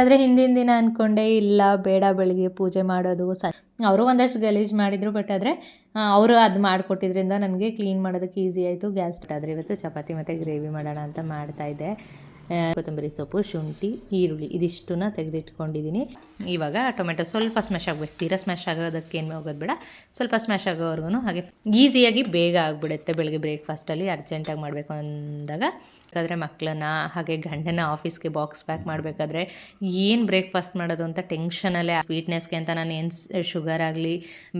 ಆದರೆ ಹಿಂದಿನ ದಿನ ಅಂದ್ಕೊಂಡೆ ಇಲ್ಲ, ಬೇಡ ಬೆಳಿಗ್ಗೆ ಪೂಜೆ ಮಾಡೋದು ಸ, ಅವರು ಒಂದಷ್ಟು ಗಲೀಜು ಮಾಡಿದರು ಬಟ್ ಆದರೆ ಅವರು ಅದು ಮಾಡಿಕೊಟ್ಟಿದ್ರಿಂದ ನನಗೆ ಕ್ಲೀನ್ ಮಾಡೋದಕ್ಕೆ ಈಸಿ ಆಯಿತು. ಗ್ಯಾಸ್ ಆದರೆ ಇವತ್ತು ಚಪಾತಿ ಮತ್ತು ಗ್ರೇವಿ ಮಾಡೋಣ ಅಂತ ಮಾಡ್ತಾಯಿದ್ದೆ ಕೊತ್ತಂಬರಿ ಸೊಪ್ಪು, ಶುಂಠಿ, ಈರುಳ್ಳಿ ಇದಿಷ್ಟನ್ನ ತೆಗೆದಿಟ್ಕೊಂಡಿದ್ದೀನಿ ಇವಾಗ ಟೊಮೆಟೊ ಸ್ವಲ್ಪ ಸ್ಮ್ಯಾಶ್ ಆಗಬೇಕು. ತೀರಾ ಸ್ಮ್ಯಾಶ್ ಆಗೋದಕ್ಕೆ ಏನು ಹೋಗೋದು ಬೇಡ. ಸ್ವಲ್ಪ ಸ್ಮ್ಯಾಶ್ ಆಗೋವರೆಗೂ ಹಾಗೆ ಈಸಿಯಾಗಿ ಬೇಗ ಆಗಿಬಿಡುತ್ತೆ. ಬೆಳಗ್ಗೆ ಬ್ರೇಕ್ಫಾಸ್ಟಲ್ಲಿ ಅರ್ಜೆಂಟಾಗಿ ಮಾಡಬೇಕು ಅಂದಾಗ. ಬೇಕಾದ್ರೆ ಮಕ್ಕಳನ್ನ ಹಾಗೆ ಗಂಡನ ಆಫೀಸ್ಗೆ ಬಾಕ್ಸ್ ಪ್ಯಾಕ್ ಮಾಡಬೇಕಾದ್ರೆ ಏನು ಬ್ರೇಕ್ಫಾಸ್ಟ್ ಮಾಡೋದು ಅಂತ ಟೆನ್ಷನಲ್ಲೇ ಸ್ವೀಟ್ನೆಸ್ಗೆ ಅಂತ ನಾನು ಏನು ಶುಗರ್ ಆಗಲಿ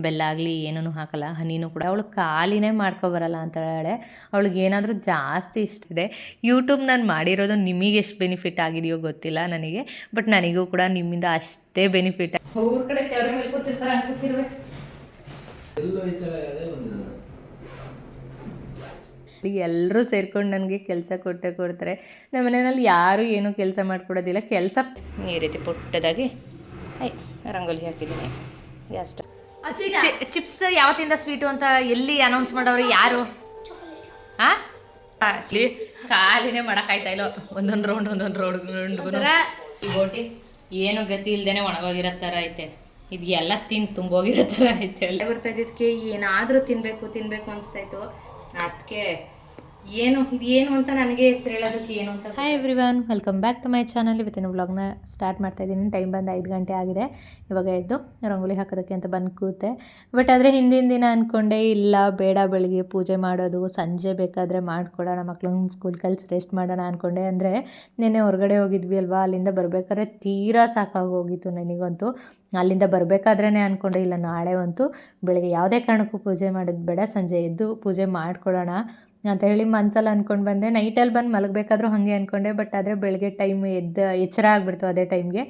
ಬೆಲ್ಲ ಆಗಲಿ ಏನೂ ಹಾಕಲ್ಲ ಹನಿನೂ ಕೂಡ. ಅವಳು ಖಾಲಿನೇ ಮಾಡ್ಕೊಬರಲ್ಲ ಅಂತ ಹೇಳೆ ಅವಳಿಗೆ ಏನಾದರೂ ಜಾಸ್ತಿ ಇಷ್ಟ ಇದೆ. ಯೂಟ್ಯೂಬ್ ನಾನು ಮಾಡಿರೋದು ನಿಮಗೆ ಎಷ್ಟು ಬೆನಿಫಿಟ್ ಆಗಿದೆಯೋ ಗೊತ್ತಿಲ್ಲ ನನಗೆ ಬಟ್ ನನಗೂ ಕೂಡ ನಿಮ್ಮಿಂದ ಅಷ್ಟೇ ಬೆನಿಫಿಟ್ ಊರ ಕಡೆ ಅದೇ ಕೂತಿರ್ತಾರೆ ಎಲ್ಲರೂ ಸೇರ್ಕೊಂಡು ನನಗೆ ಕೆಲಸ ಕೊಟ್ಟೆ ಕೊಡ್ತಾರೆ. ನಮ್ಮ ಮನೆಯಲ್ಲಿ ಯಾರೂ ಏನೂ ಕೆಲಸ ಮಾಡಿಕೊಡೋದಿಲ್ಲ. ಕೆಲಸ ಈ ರೀತಿ ಪುಟ್ಟದಾಗಿ ಹೈ ರಂಗೋಲಿ ಹಾಕಿದ್ದೀನಿ. ಗ್ಯಾಸ್ ಚಿಪ್ಸ್ ಯಾವತ್ತಿಂದ ಸ್ವೀಟು ಅಂತ ಎಲ್ಲಿ ಅನೌನ್ಸ್ ಮಾಡೋರು ಯಾರು? ಆಕ್ಚುಲಿ ಖಾಲಿನೇ ಮಾಡೋಕ್ಕಾಯ್ತಾ ಇಲ್ಲ. ಒಂದೊಂದು ರೌಂಡ್ ಒಂದೊಂದು ರೌಂಡ್ ರೌಂಡ್ ಈ ಗೋಟಿ ಏನು ಗತಿ ಇಲ್ದೇನೆ ಒಣಗೋಗಿರೋ ಥರ ಐತೆ. ಇದು ಎಲ್ಲ ತಿಂದು ತುಂಬೋಗಿರೋ ಥರ ಐತೆ. ಬರ್ತಾ ಇದ್ದಕ್ಕೆ ಏನಾದರೂ ತಿನ್ನಬೇಕು ತಿನ್ನಬೇಕು ಅನಿಸ್ತಾಯಿತ್ತು ಅದಕ್ಕೆ ಏನು, ಇದು ಏನು ಅಂತ ನನಗೆ ಹೆಸರು ಹೇಳೋದಕ್ಕೆ ಏನು ಅಂತ hi everyone welcome back to my channel ಇವತ್ತಿನ ವ್ಲಾಗ್ನ ಸ್ಟಾರ್ಟ್ ಮಾಡ್ತಾ ಇದ್ದೀನಿ. ಟೈಮ್ ಬಂದು ಐದು ಗಂಟೆ ಆಗಿದೆ. ಇವಾಗ ಎದ್ದು ರಂಗೋಲಿ ಹಾಕೋದಕ್ಕೆ ಅಂತ ಬಂದು ಕೂತೆ. ಬಟ್ ಆದರೆ ಹಿಂದಿನ ದಿನ ಅಂದ್ಕೊಂಡೆ ಇಲ್ಲ, ಬೇಡ ಬೆಳಿಗ್ಗೆ ಪೂಜೆ ಮಾಡೋದು, ಸಂಜೆ ಬೇಕಾದರೆ ಮಾಡ್ಕೊಡೋಣ ಮಕ್ಳನ್ನ ಸ್ಕೂಲ್ ಕಳಿಸಿ ರೆಸ್ಟ್ ಮಾಡೋಣ ಅಂದ್ಕೊಂಡೆ ಅಂದರೆ ನಿನ್ನೆ ಹೊರಗಡೆ ಹೋಗಿದ್ವಿ ಅಲ್ವಾ, ಅಲ್ಲಿಂದ ಬರಬೇಕಾದ್ರೆ ತೀರಾ ಸಾಕಾಗೋಗಿತ್ತು ನನಗಂತೂ. ಅಲ್ಲಿಂದ ಬರಬೇಕಾದ್ರೇ ಅಂದ್ಕೊಂಡೆ ಇಲ್ಲ ನಾಳೆ ಅಂತೂ ಬೆಳಿಗ್ಗೆ ಯಾವುದೇ ಕಾರಣಕ್ಕೂ ಪೂಜೆ ಮಾಡೋದು ಬೇಡ, ಸಂಜೆ ಎದ್ದು ಪೂಜೆ ಮಾಡ್ಕೊಳ್ಳೋಣ ಅಂತ ಹೇಳಿ ಮನ್ಸಲ್ಲಿ ಅಂದ್ಕೊಂಡು ಬಂದೆ. ನೈಟಲ್ಲಿ ಬಂದು ಮಲಗಬೇಕಾದ್ರೂ ಹಾಗೆ ಅಂದ್ಕೊಂಡೆ ಬಟ್ ಆದರೆ ಬೆಳಗ್ಗೆ ಟೈಮ್ ಎದ್ದು, ಎಚ್ಚರ ಆಗಿಬಿಡ್ತು ಅದೇ ಟೈಮ್ಗೆ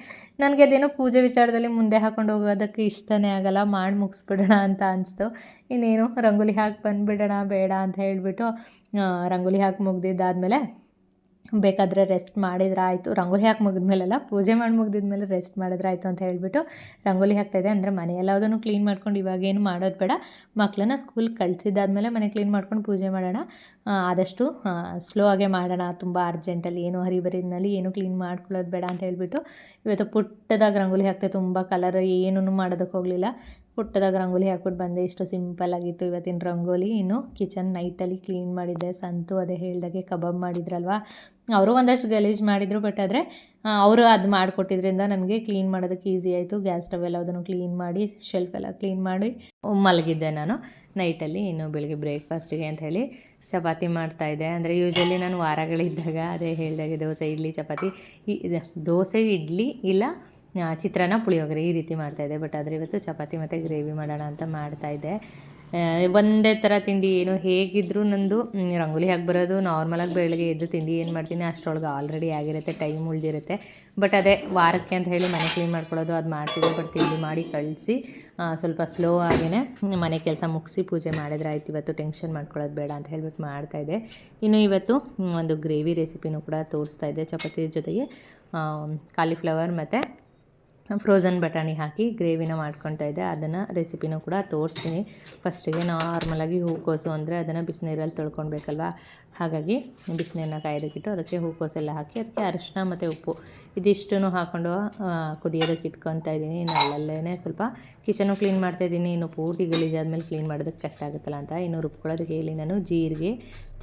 ನನಗೆ ಅದೇನೋ ಪೂಜೆ ವಿಚಾರದಲ್ಲಿ ಮುಂದೆ ಹಾಕೊಂಡು ಹೋಗೋದಕ್ಕೆ ಇಷ್ಟನೇ ಆಗಲ್ಲ, ಮಾಡಿ ಮುಗಿಸ್ಬಿಡೋಣ ಅಂತ ಅನಿಸ್ತು. ಇನ್ನೇನು, ರಂಗೋಲಿ ಹಾಕಿ ಬಂದುಬಿಡೋಣ, ಬೇಡ ಅಂತ ಹೇಳಿಬಿಟ್ಟು ರಂಗೋಲಿ ಹಾಕಿ ಮುಗ್ದಿದ್ದಾದಮೇಲೆ ಬೇಕಾದರೆ ರೆಸ್ಟ್ ಮಾಡಿದ್ರೆ ಆಯಿತು. ರಂಗೋಲಿ ಹಾಕಿ ಮುಗಿದ್ಮೇಲೆಲ್ಲ ಪೂಜೆ ಮಾಡಿ ಮುಗಿದಿದ್ಮೇಲೆ ರೆಸ್ಟ್ ಮಾಡಿದ್ರೆ ಆಯಿತು ಅಂತ ಹೇಳಿಬಿಟ್ಟು ರಂಗೋಲಿ ಹಾಕ್ತಾಯಿದ್ದೆ ಅಂದರೆ ಮನೆಯೆಲ್ಲದನ್ನು ಕ್ಲೀನ್ ಮಾಡ್ಕೊಂಡು ಇವಾಗೇನು ಮಾಡೋದು ಬೇಡ. ಮಕ್ಕಳನ್ನ ಸ್ಕೂಲ್ ಕಳಿಸಿದ್ದಾದ್ಮೇಲೆ ಮನೆ ಕ್ಲೀನ್ ಮಾಡ್ಕೊಂಡು ಪೂಜೆ ಮಾಡೋಣ. ಆದಷ್ಟು ಸ್ಲೋ ಆಗೇ ಮಾಡೋಣ. ತುಂಬ ಅರ್ಜೆಂಟಲ್ಲಿ ಏನು ಹರಿಬರಿನಲ್ಲಿ ಏನು ಕ್ಲೀನ್ ಮಾಡ್ಕೊಳ್ಳೋದು ಬೇಡ ಅಂತ ಹೇಳಿಬಿಟ್ಟು ಇವತ್ತು ಪುಟ್ಟದಾಗ ರಂಗೋಲಿ ಹಾಕ್ತೆ ತುಂಬ ಕಲರ್ ಏನೂ ಮಾಡೋದಕ್ಕೆ ಹೋಗಲಿಲ್ಲ. ಪುಟ್ಟದಾಗ ರಂಗೋಲಿ ಹಾಕ್ಬಿಟ್ಟು ಬಂದೆ. ಇಷ್ಟು ಸಿಂಪಲ್ ಆಗಿತ್ತು ಇವತ್ತಿನ ರಂಗೋಲಿ. ಇನ್ನು ಕಿಚನ್ ನೈಟಲ್ಲಿ ಕ್ಲೀನ್ ಮಾಡಿದ್ದೆ. ಸಂತು ಅದೇ ಹೇಳ್ದಾಗೆ ಕಬಾಬ್ ಮಾಡಿದ್ರಲ್ವಾ? ಅವರು ಒಂದಷ್ಟು ಗಲೀಜು ಮಾಡಿದರು ಬಟ್ ಆದರೆ ಅವರು ಅದು ಮಾಡಿಕೊಟ್ಟಿದ್ರಿಂದ ನನಗೆ ಕ್ಲೀನ್ ಮಾಡೋದಕ್ಕೆ ಈಸಿ ಆಯಿತು. ಗ್ಯಾಸ್ ಸ್ಟವ್ ಎಲ್ಲ ಅದನ್ನು ಕ್ಲೀನ್ ಮಾಡಿ ಶೆಲ್ಫ್ ಎಲ್ಲ ಕ್ಲೀನ್ ಮಾಡಿ, ಮಲಗಿದ್ದೆ ನಾನು. ನೈಟಲ್ಲಿ ಇನ್ನು ಬೆಳಗ್ಗೆ ಬ್ರೇಕ್ಫಾಸ್ಟಿಗೆ ಅಂತ ಹೇಳಿ ಚಪಾತಿ ಮಾಡ್ತಾಯಿದ್ದೆ ಅಂದರೆ ಯೂಶ್ವಲಿ ನಾನು ವಾರಗಳಿದ್ದಾಗ ಅದೇ ಹೇಳ್ದಾಗೆ ದೋಸೆ, ಇಡ್ಲಿ, ಚಪಾತಿ ದೋಸೆ, ಇಡ್ಲಿ ಇಲ್ಲ ಚಿತ್ರಾನ್ನ, ಪುಳಿಯೋಗರೆ ಈ ರೀತಿ ಮಾಡ್ತಾಯಿದ್ದೆ ಬಟ್ ಆದರೆ ಇವತ್ತು ಚಪಾತಿ ಮತ್ತು ಗ್ರೇವಿ ಮಾಡೋಣ ಅಂತ ಮಾಡ್ತಾಯಿದ್ದೆ ಒಂದೇ ಥರ ತಿಂಡಿ ಏನು ಹೇಗಿದ್ದರೂ ನಂದು ರಂಗೋಲಿ ಹಾಕಿ ಬರೋದು ನಾರ್ಮಲಾಗಿ ಬೆಳಗ್ಗೆ ಎದ್ದು ತಿಂಡಿ ಏನು ಮಾಡ್ತೀನಿ, ಅಷ್ಟರೊಳಗೆ ಆಲ್ರೆಡಿ ಆಗಿರುತ್ತೆ ಟೈಮ್ ಉಳಿದಿರುತ್ತೆ. ಬಟ್ ಅದೇ ವಾರಕ್ಕೆ ಅಂತ ಹೇಳಿ ಮನೆ ಕ್ಲೀನ್ ಮಾಡ್ಕೊಳ್ಳೋದು, ಅದು ಮಾಡ್ತಿದ್ದೆ ಬಟ್ ತಿಂಡಿ ಮಾಡಿ ಕಳಿಸಿ ಸ್ವಲ್ಪ ಸ್ಲೋ ಆಗೇ ಮನೆ ಕೆಲಸ ಮುಗಿಸಿ ಪೂಜೆ ಮಾಡಿದ್ರೆ ಆಯ್ತು, ಇವತ್ತು ಟೆನ್ಷನ್ ಮಾಡ್ಕೊಳ್ಳೋದು ಬೇಡ ಅಂತ ಹೇಳ್ಬಿಟ್ಟು ಮಾಡ್ತಾಯಿದ್ದೆ ಇನ್ನು ಇವತ್ತು ಒಂದು ಗ್ರೇವಿ ರೆಸಿಪಿನೂ ಕೂಡ ತೋರಿಸ್ತಾ ಇದ್ದೆ ಚಪಾತಿ ಜೊತೆಗೆ. ಕಾಲಿಫ್ಲವರ್ ಮತ್ತು ಫ್ರೋಝನ್ ಬಟಾಣಿ ಹಾಕಿ ಗ್ರೇವಿನ ಮಾಡ್ಕೊತಾ ಇದ್ದೆ. ಅದನ್ನು ರೆಸಿಪಿನೂ ಕೂಡ ತೋರಿಸ್ತೀನಿ. ಫಸ್ಟಿಗೆ ನಾರ್ಮಲಾಗಿ ಹೂಕೋಸು ಅಂದರೆ ಅದನ್ನು ಬಿಸಿನೀರಲ್ಲಿ ತೊಳ್ಕೊಳ್ಬೇಕಲ್ವ ಹಾಗಾಗಿ ಬಿಸಿನೀರನ್ನ ಕಾಯೋದಕ್ಕಿಟ್ಟು ಅದಕ್ಕೆ ಹೂಕೋಸೆಲ್ಲ ಹಾಕಿ ಅದಕ್ಕೆ ಅರಿಶಿನ ಮತ್ತು ಉಪ್ಪು. ಇದಿಷ್ಟು ಹಾಕ್ಕೊಂಡು ಕುದಿಯೋದಕ್ಕೆ ಇಟ್ಕೊತಾ ಇದ್ದೀನಿ. ಅಲ್ಲಲ್ಲೇ ಸ್ವಲ್ಪ ಕಿಚನು ಕ್ಲೀನ್ ಮಾಡ್ತಾ ಇದ್ದೀನಿ. ಇನ್ನು ಪೂರ್ತಿ ಗಲೀಜಾದ್ಮೇಲೆ ಕ್ಲೀನ್ ಮಾಡೋದಕ್ಕೆ ಕಷ್ಟ ಆಗುತ್ತಲ್ಲ ಅಂತ. ಇನ್ನು ರುಬ್ಕೊಳ್ಳೋದಕ್ಕೆ ಇಲ್ಲಿ ನಾನು ಜೀರಿಗೆ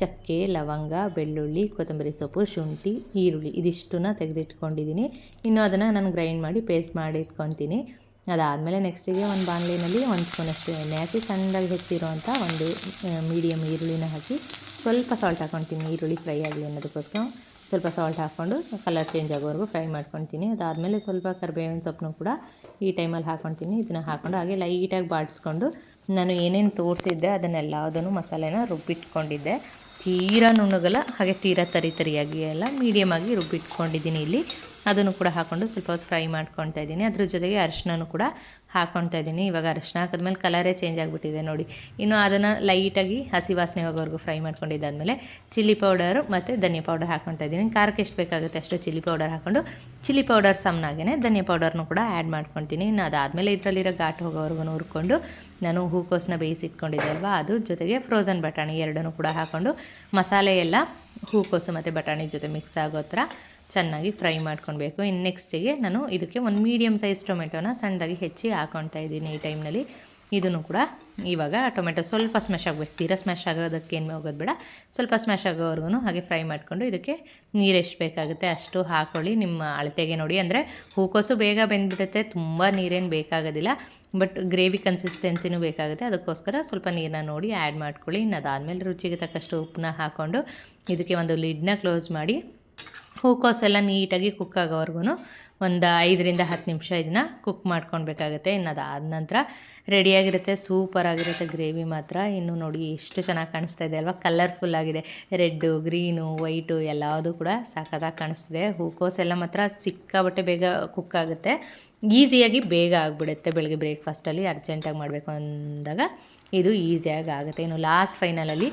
ಚಕ್ಕೆ, ಲವಂಗ, ಬೆಳ್ಳುಳ್ಳಿ, ಕೊತ್ತಂಬರಿ ಸೊಪ್ಪು, ಶುಂಠಿ, ಈರುಳ್ಳಿ ಇದಿಷ್ಟನ್ನ ತೆಗೆದಿಟ್ಕೊಂಡಿದ್ದೀನಿ. ಇನ್ನು ಅದನ್ನು ನಾನು ಗ್ರೈಂಡ್ ಮಾಡಿ ಪೇಸ್ಟ್ ಮಾಡಿ ಇಟ್ಕೊತೀನಿ ಅದಾದಮೇಲೆ ನೆಕ್ಸ್ಟಿಗೆ ಒಂದು ಬಾಣಲಿನಲ್ಲಿ ಒಂದು ಸ್ಪೂನಷ್ಟು ಎಣ್ಣೆ ಹಾಕಿ ಸಣ್ಣದಾಗಿ ಹೆಚ್ಚಿರೋವಂಥ ಒಂದು ಮೀಡಿಯಮ್ ಈರುಳ್ಳಿನ ಹಾಕಿ ಸ್ವಲ್ಪ ಸಾಲ್ಟ್ ಹಾಕ್ಕೊತೀನಿ ಈರುಳ್ಳಿ ಫ್ರೈ ಆಗಲಿ ಅನ್ನೋದಕ್ಕೋಸ್ಕರ ಸ್ವಲ್ಪ ಸಾಲ್ಟ್ ಹಾಕ್ಕೊಂಡು ಕಲರ್ ಚೇಂಜ್ ಆಗೋವರೆಗೂ ಫ್ರೈ ಮಾಡ್ಕೊತೀನಿ. ಅದಾದಮೇಲೆ ಸ್ವಲ್ಪ ಕರಿಬೇವಿನ ಸೊಪ್ಪನ್ನು ಕೂಡ ಈ ಟೈಮಲ್ಲಿ ಹಾಕ್ಕೊತೀನಿ ಇದನ್ನು ಹಾಕ್ಕೊಂಡು ಹಾಗೆ ಲೈಟಾಗಿ ಬಾಡಿಸ್ಕೊಂಡು ನಾನು ಏನೇನು ತೋರಿಸಿದ್ದೆ ಅದನ್ನೆಲ್ಲದನ್ನು ಮಸಾಲೆನ ರುಬ್ಬಿಟ್ಕೊಂಡಿದ್ದೆ. ತೀರಾ ನುಣ್ಣಗಲ್ಲ ಹಾಗೆ ತೀರಾ ತರಿ ತರಿಯಾಗಿ ಎಲ್ಲ ಮೀಡಿಯಮ್ ಆಗಿ ರುಬ್ಬಿಟ್ಕೊಂಡಿದ್ದೀನಿ ಇಲ್ಲಿ. ಅದನ್ನು ಕೂಡ ಹಾಕ್ಕೊಂಡು ಸ್ವಲ್ಪ ಹೊತ್ತು ಫ್ರೈ ಮಾಡ್ಕೊತಾ ಇದ್ದೀನಿ. ಅದ್ರ ಜೊತೆಗೆ ಅರಿಶಿನೂ ಕೂಡ ಹಾಕ್ಕೊತಾ ಇದ್ದೀನಿ. ಇವಾಗ ಅರಿಶಿನ ಹಾಕಿದ್ಮೇಲೆ ಕಲರೇ ಚೇಂಜ್ ಆಗಿಬಿಟ್ಟಿದೆ ನೋಡಿ. ಇನ್ನು ಅದನ್ನು ಲೈಟಾಗಿ ಹಸಿ ವಾಸನೆ ಹೋಗೋವರೆಗೂ ಫ್ರೈ ಮಾಡ್ಕೊಂಡಿದ್ದಾದಮೇಲೆ ಚಿಲ್ಲಿ ಪೌಡರು ಮತ್ತು ಧನಿಯಾ ಪೌಡರ್ ಹಾಕ್ಕೊತಾ ಇದ್ದೀನಿ. ಖಾರಕ್ಕೆ ಎಷ್ಟು ಬೇಕಾಗುತ್ತೆ ಅಷ್ಟು ಚಿಲ್ಲಿ ಪೌಡರ್ ಹಾಕ್ಕೊಂಡು ಚಿಲ್ಲಿ ಪೌಡರ್ ಸಮನಾಗೇ ಧನಿಯಾ ಪೌಡರ್ನು ಕೂಡ ಆ್ಯಡ್ ಮಾಡ್ಕೊತೀನಿ ಇನ್ನು ಅದಾದಮೇಲೆ ಇದರಲ್ಲಿರೋ ಘಾಟ್ ಹೋಗೋವರೆಗೂ ಹುರ್ಕೊಂಡು ನಾನು ಹೂಕೋಸನ್ನ ಬೇಯಿಸಿಟ್ಕೊಂಡಿದ್ದೆ ಅಲ್ವಾ ಅದು ಜೊತೆಗೆ ಫ್ರೋಝನ್ ಬಟಾಣಿ ಎರಡನ್ನೂ ಕೂಡ ಹಾಕ್ಕೊಂಡು ಮಸಾಲೆ ಎಲ್ಲ ಹೂಕೋಸು ಮತ್ತು ಬಟಾಣಿ ಜೊತೆ ಮಿಕ್ಸ್ ಆಗೋ ಥರ ಚೆನ್ನಾಗಿ ಫ್ರೈ ಮಾಡ್ಕೊಳ್ಬೇಕು. ಇನ್ನು ನೆಕ್ಸ್ಟಿಗೆ ನಾನು ಇದಕ್ಕೆ ಒಂದು ಮೀಡಿಯಮ್ ಸೈಜ್ ಟೊಮೆಟೊನ ಸಣ್ಣದಾಗಿ ಹೆಚ್ಚಿ ಹಾಕೊಳ್ತಾ ಇದ್ದೀನಿ ಈ ಟೈಮ್ನಲ್ಲಿ ಇದನ್ನು ಕೂಡ ಇವಾಗ ಟೊಮೆಟೊ ಸ್ವಲ್ಪ ಸ್ಮ್ಯಾಶ್ ಆಗಬೇಕು. ತೀರಾ ಸ್ಮ್ಯಾಶ್ ಆಗೋದಕ್ಕೆ ಏನು ಹೋಗೋದು ಬೇಡ. ಸ್ವಲ್ಪ ಸ್ಮ್ಯಾಶ್ ಆಗೋವರೆಗೂ ಹಾಗೆ ಫ್ರೈ ಮಾಡಿಕೊಂಡು ಇದಕ್ಕೆ ನೀರು ಎಷ್ಟು ಬೇಕಾಗುತ್ತೆ ಅಷ್ಟು ಹಾಕೊಳ್ಳಿ. ನಿಮ್ಮ ಅಳತೆಗೆ ನೋಡಿ. ಅಂದರೆ ಹೂಕೋಸು ಬೇಗ ಬೆಂದ್ಬಿಡುತ್ತೆ. ತುಂಬ ನೀರೇನು ಬೇಕಾಗೋದಿಲ್ಲ. ಬಟ್ ಗ್ರೇವಿ ಕನ್ಸಿಸ್ಟೆನ್ಸಿನೂ ಬೇಕಾಗುತ್ತೆ. ಅದಕ್ಕೋಸ್ಕರ ಸ್ವಲ್ಪ ನೀರನ್ನ ನೋಡಿ ಆ್ಯಡ್ ಮಾಡ್ಕೊಳ್ಳಿ. ಇನ್ನು ಅದಾದಮೇಲೆ ರುಚಿಗೆ ತಕ್ಕಷ್ಟು ಉಪ್ಪನ್ನ ಹಾಕ್ಕೊಂಡು ಇದಕ್ಕೆ ಒಂದು ಲಿಡ್ನ ಕ್ಲೋಸ್ ಮಾಡಿ ಹೂಕೋಸೆಲ್ಲ ನೀಟಾಗಿ ಕುಕ್ ಆಗೋವರೆಗೂ ಒಂದು ಐದರಿಂದ ಹತ್ತು ನಿಮಿಷ ಇದನ್ನ ಕುಕ್ ಮಾಡ್ಕೊಳ್ಬೇಕಾಗುತ್ತೆ ಇನ್ನು ಅದಾದ ನಂತರ ರೆಡಿಯಾಗಿರುತ್ತೆ ಸೂಪರಾಗಿರುತ್ತೆ ಗ್ರೇವಿ ಮಾತ್ರ. ಇನ್ನು ನೋಡಿ ಎಷ್ಟು ಚೆನ್ನಾಗಿ ಕಾಣಿಸ್ತಾ ಇದೆ ಅಲ್ವಾ? ಕಲರ್ಫುಲ್ ಆಗಿದೆ. ರೆಡ್ಡು ಗ್ರೀನು ವೈಟು ಎಲ್ಲದೂ ಕೂಡ ಸಖತ್ತಾಗಿ ಕಾಣಿಸ್ತಿದೆ. ಹೂಕೋಸೆಲ್ಲ ಮಾತ್ರ ಸಿಕ್ಕಾಬಟ್ಟೆ ಬೇಗ ಕುಕ್ ಆಗುತ್ತೆ. ಈಸಿಯಾಗಿ ಬೇಗ ಆಗಿಬಿಡುತ್ತೆ ಬೆಳಗ್ಗೆ ಬ್ರೇಕ್ಫಾಸ್ಟಲ್ಲಿ ಅರ್ಜೆಂಟಾಗಿ ಮಾಡಬೇಕು ಅಂದಾಗ. ಇದು ಈಸಿಯಾಗಿ ಆಗುತ್ತೆ. ಇನ್ನು ಲಾಸ್ಟ್ ಫೈನಲಲ್ಲಿ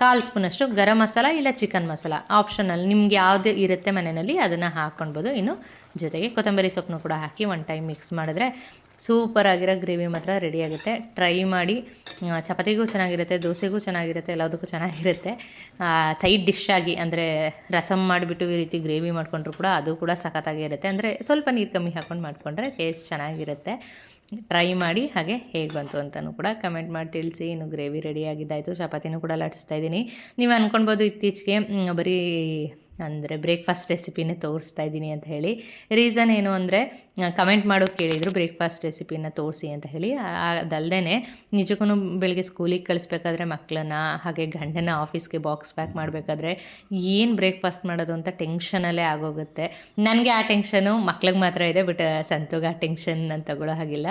ಕಾಲು ಸ್ಪೂನಷ್ಟು ಗರಂ ಮಸಾಲ ಇಲ್ಲ ಚಿಕನ್ ಮಸಾಲ. ಆಪ್ಷನಲ್ ನಿಮ್ಗೆ ಯಾವುದು ಇರುತ್ತೆ ಮನೆಯಲ್ಲಿ ಅದನ್ನು ಹಾಕ್ಕೊಳ್ಬೋದು ಇನ್ನು ಜೊತೆಗೆ ಕೊತ್ತಂಬರಿ ಸೊಪ್ಪನ್ನು ಕೂಡ ಹಾಕಿ ಒನ್ ಟೈಮ್ ಮಿಕ್ಸ್ ಮಾಡಿದ್ರೆ ಸೂಪರ್ ಆಗಿರೋ ಗ್ರೇವಿ ಮಾತ್ರ ರೆಡಿ ಆಗುತ್ತೆ. ಟ್ರೈ ಮಾಡಿ ಚಪಾತಿಗೂ ಚೆನ್ನಾಗಿರುತ್ತೆ, ದೋಸೆಗೂ ಚೆನ್ನಾಗಿರುತ್ತೆ, ಎಲ್ಲದಕ್ಕೂ ಚೆನ್ನಾಗಿರುತ್ತೆ. ಸೈಡ್ ಡಿಶ್ ಆಗಿ ಅಂದರೆ ರಸಮ್ ಮಾಡಿಬಿಟ್ಟು ಈ ರೀತಿ ಗ್ರೇವಿ ಮಾಡಿಕೊಂಡ್ರು ಕೂಡ ಅದು ಕೂಡ ಸಖತ್ತಾಗಿರುತ್ತೆ. ಅಂದರೆ ಸ್ವಲ್ಪ ನೀರು ಕಮ್ಮಿ ಹಾಕ್ಕೊಂಡು ಮಾಡಿಕೊಂಡ್ರೆ ಟೇಸ್ಟ್ ಚೆನ್ನಾಗಿರುತ್ತೆ. ಟ್ರೈ ಮಾಡಿ ಹಾಗೆ ಹೇಗೆ ಬಂತು ಅಂತಲೂ ಕೂಡ ಕಮೆಂಟ್ ಮಾಡಿ ತಿಳಿಸಿ. ಇನ್ನು ಗ್ರೇವಿ ರೆಡಿ ಆಗಿದ್ದಾಯಿತು. ಚಪಾತಿನೂ ಕೂಡ ಲಟ್ಸ್ತಾ ಇದ್ದೀನಿ. ನೀವು ಅಂದ್ಕೊಳ್ಬೋದು ಇತ್ತೀಚೆಗೆ ಬರೀ ಅಂದರೆ ಬ್ರೇಕ್ಫಾಸ್ಟ್ ರೆಸಿಪಿನೇ ತೋರಿಸ್ತಾ ಇದ್ದೀನಿ ಅಂತ ಹೇಳಿ. ರೀಸನ್ ಏನು ಅಂದರೆ ಕಮೆಂಟ್ ಮಾಡೋಕೆ ಕೇಳಿದರು ಬ್ರೇಕ್ಫಾಸ್ಟ್ ರೆಸಿಪಿನ ತೋರಿಸಿ ಅಂತ ಹೇಳಿ. ಅದಲ್ಲದೆ ನಿಜಕ್ಕೂ ಬೆಳಗ್ಗೆ ಸ್ಕೂಲಿಗೆ ಕಳಿಸ್ಬೇಕಾದ್ರೆ ಮಕ್ಕಳನ್ನ ಹಾಗೆ ಗಂಡನ ಆಫೀಸ್ಗೆ ಬಾಕ್ಸ್ ಪ್ಯಾಕ್ ಮಾಡಬೇಕಾದ್ರೆ ಏನು ಬ್ರೇಕ್ಫಾಸ್ಟ್ ಮಾಡೋದು ಅಂತ ಟೆನ್ಷನಲ್ಲೇ ಆಗೋಗುತ್ತೆ. ನನಗೆ ಆ ಟೆನ್ಷನು ಮಕ್ಳಿಗೆ ಮಾತ್ರ ಇದೆ ಬಟ್ ಸಂತೋಗ ಆ ಟೆನ್ಷನ್ ನಾನು ತಗೊಳ್ಳೋ ಹಾಗಿಲ್ಲ.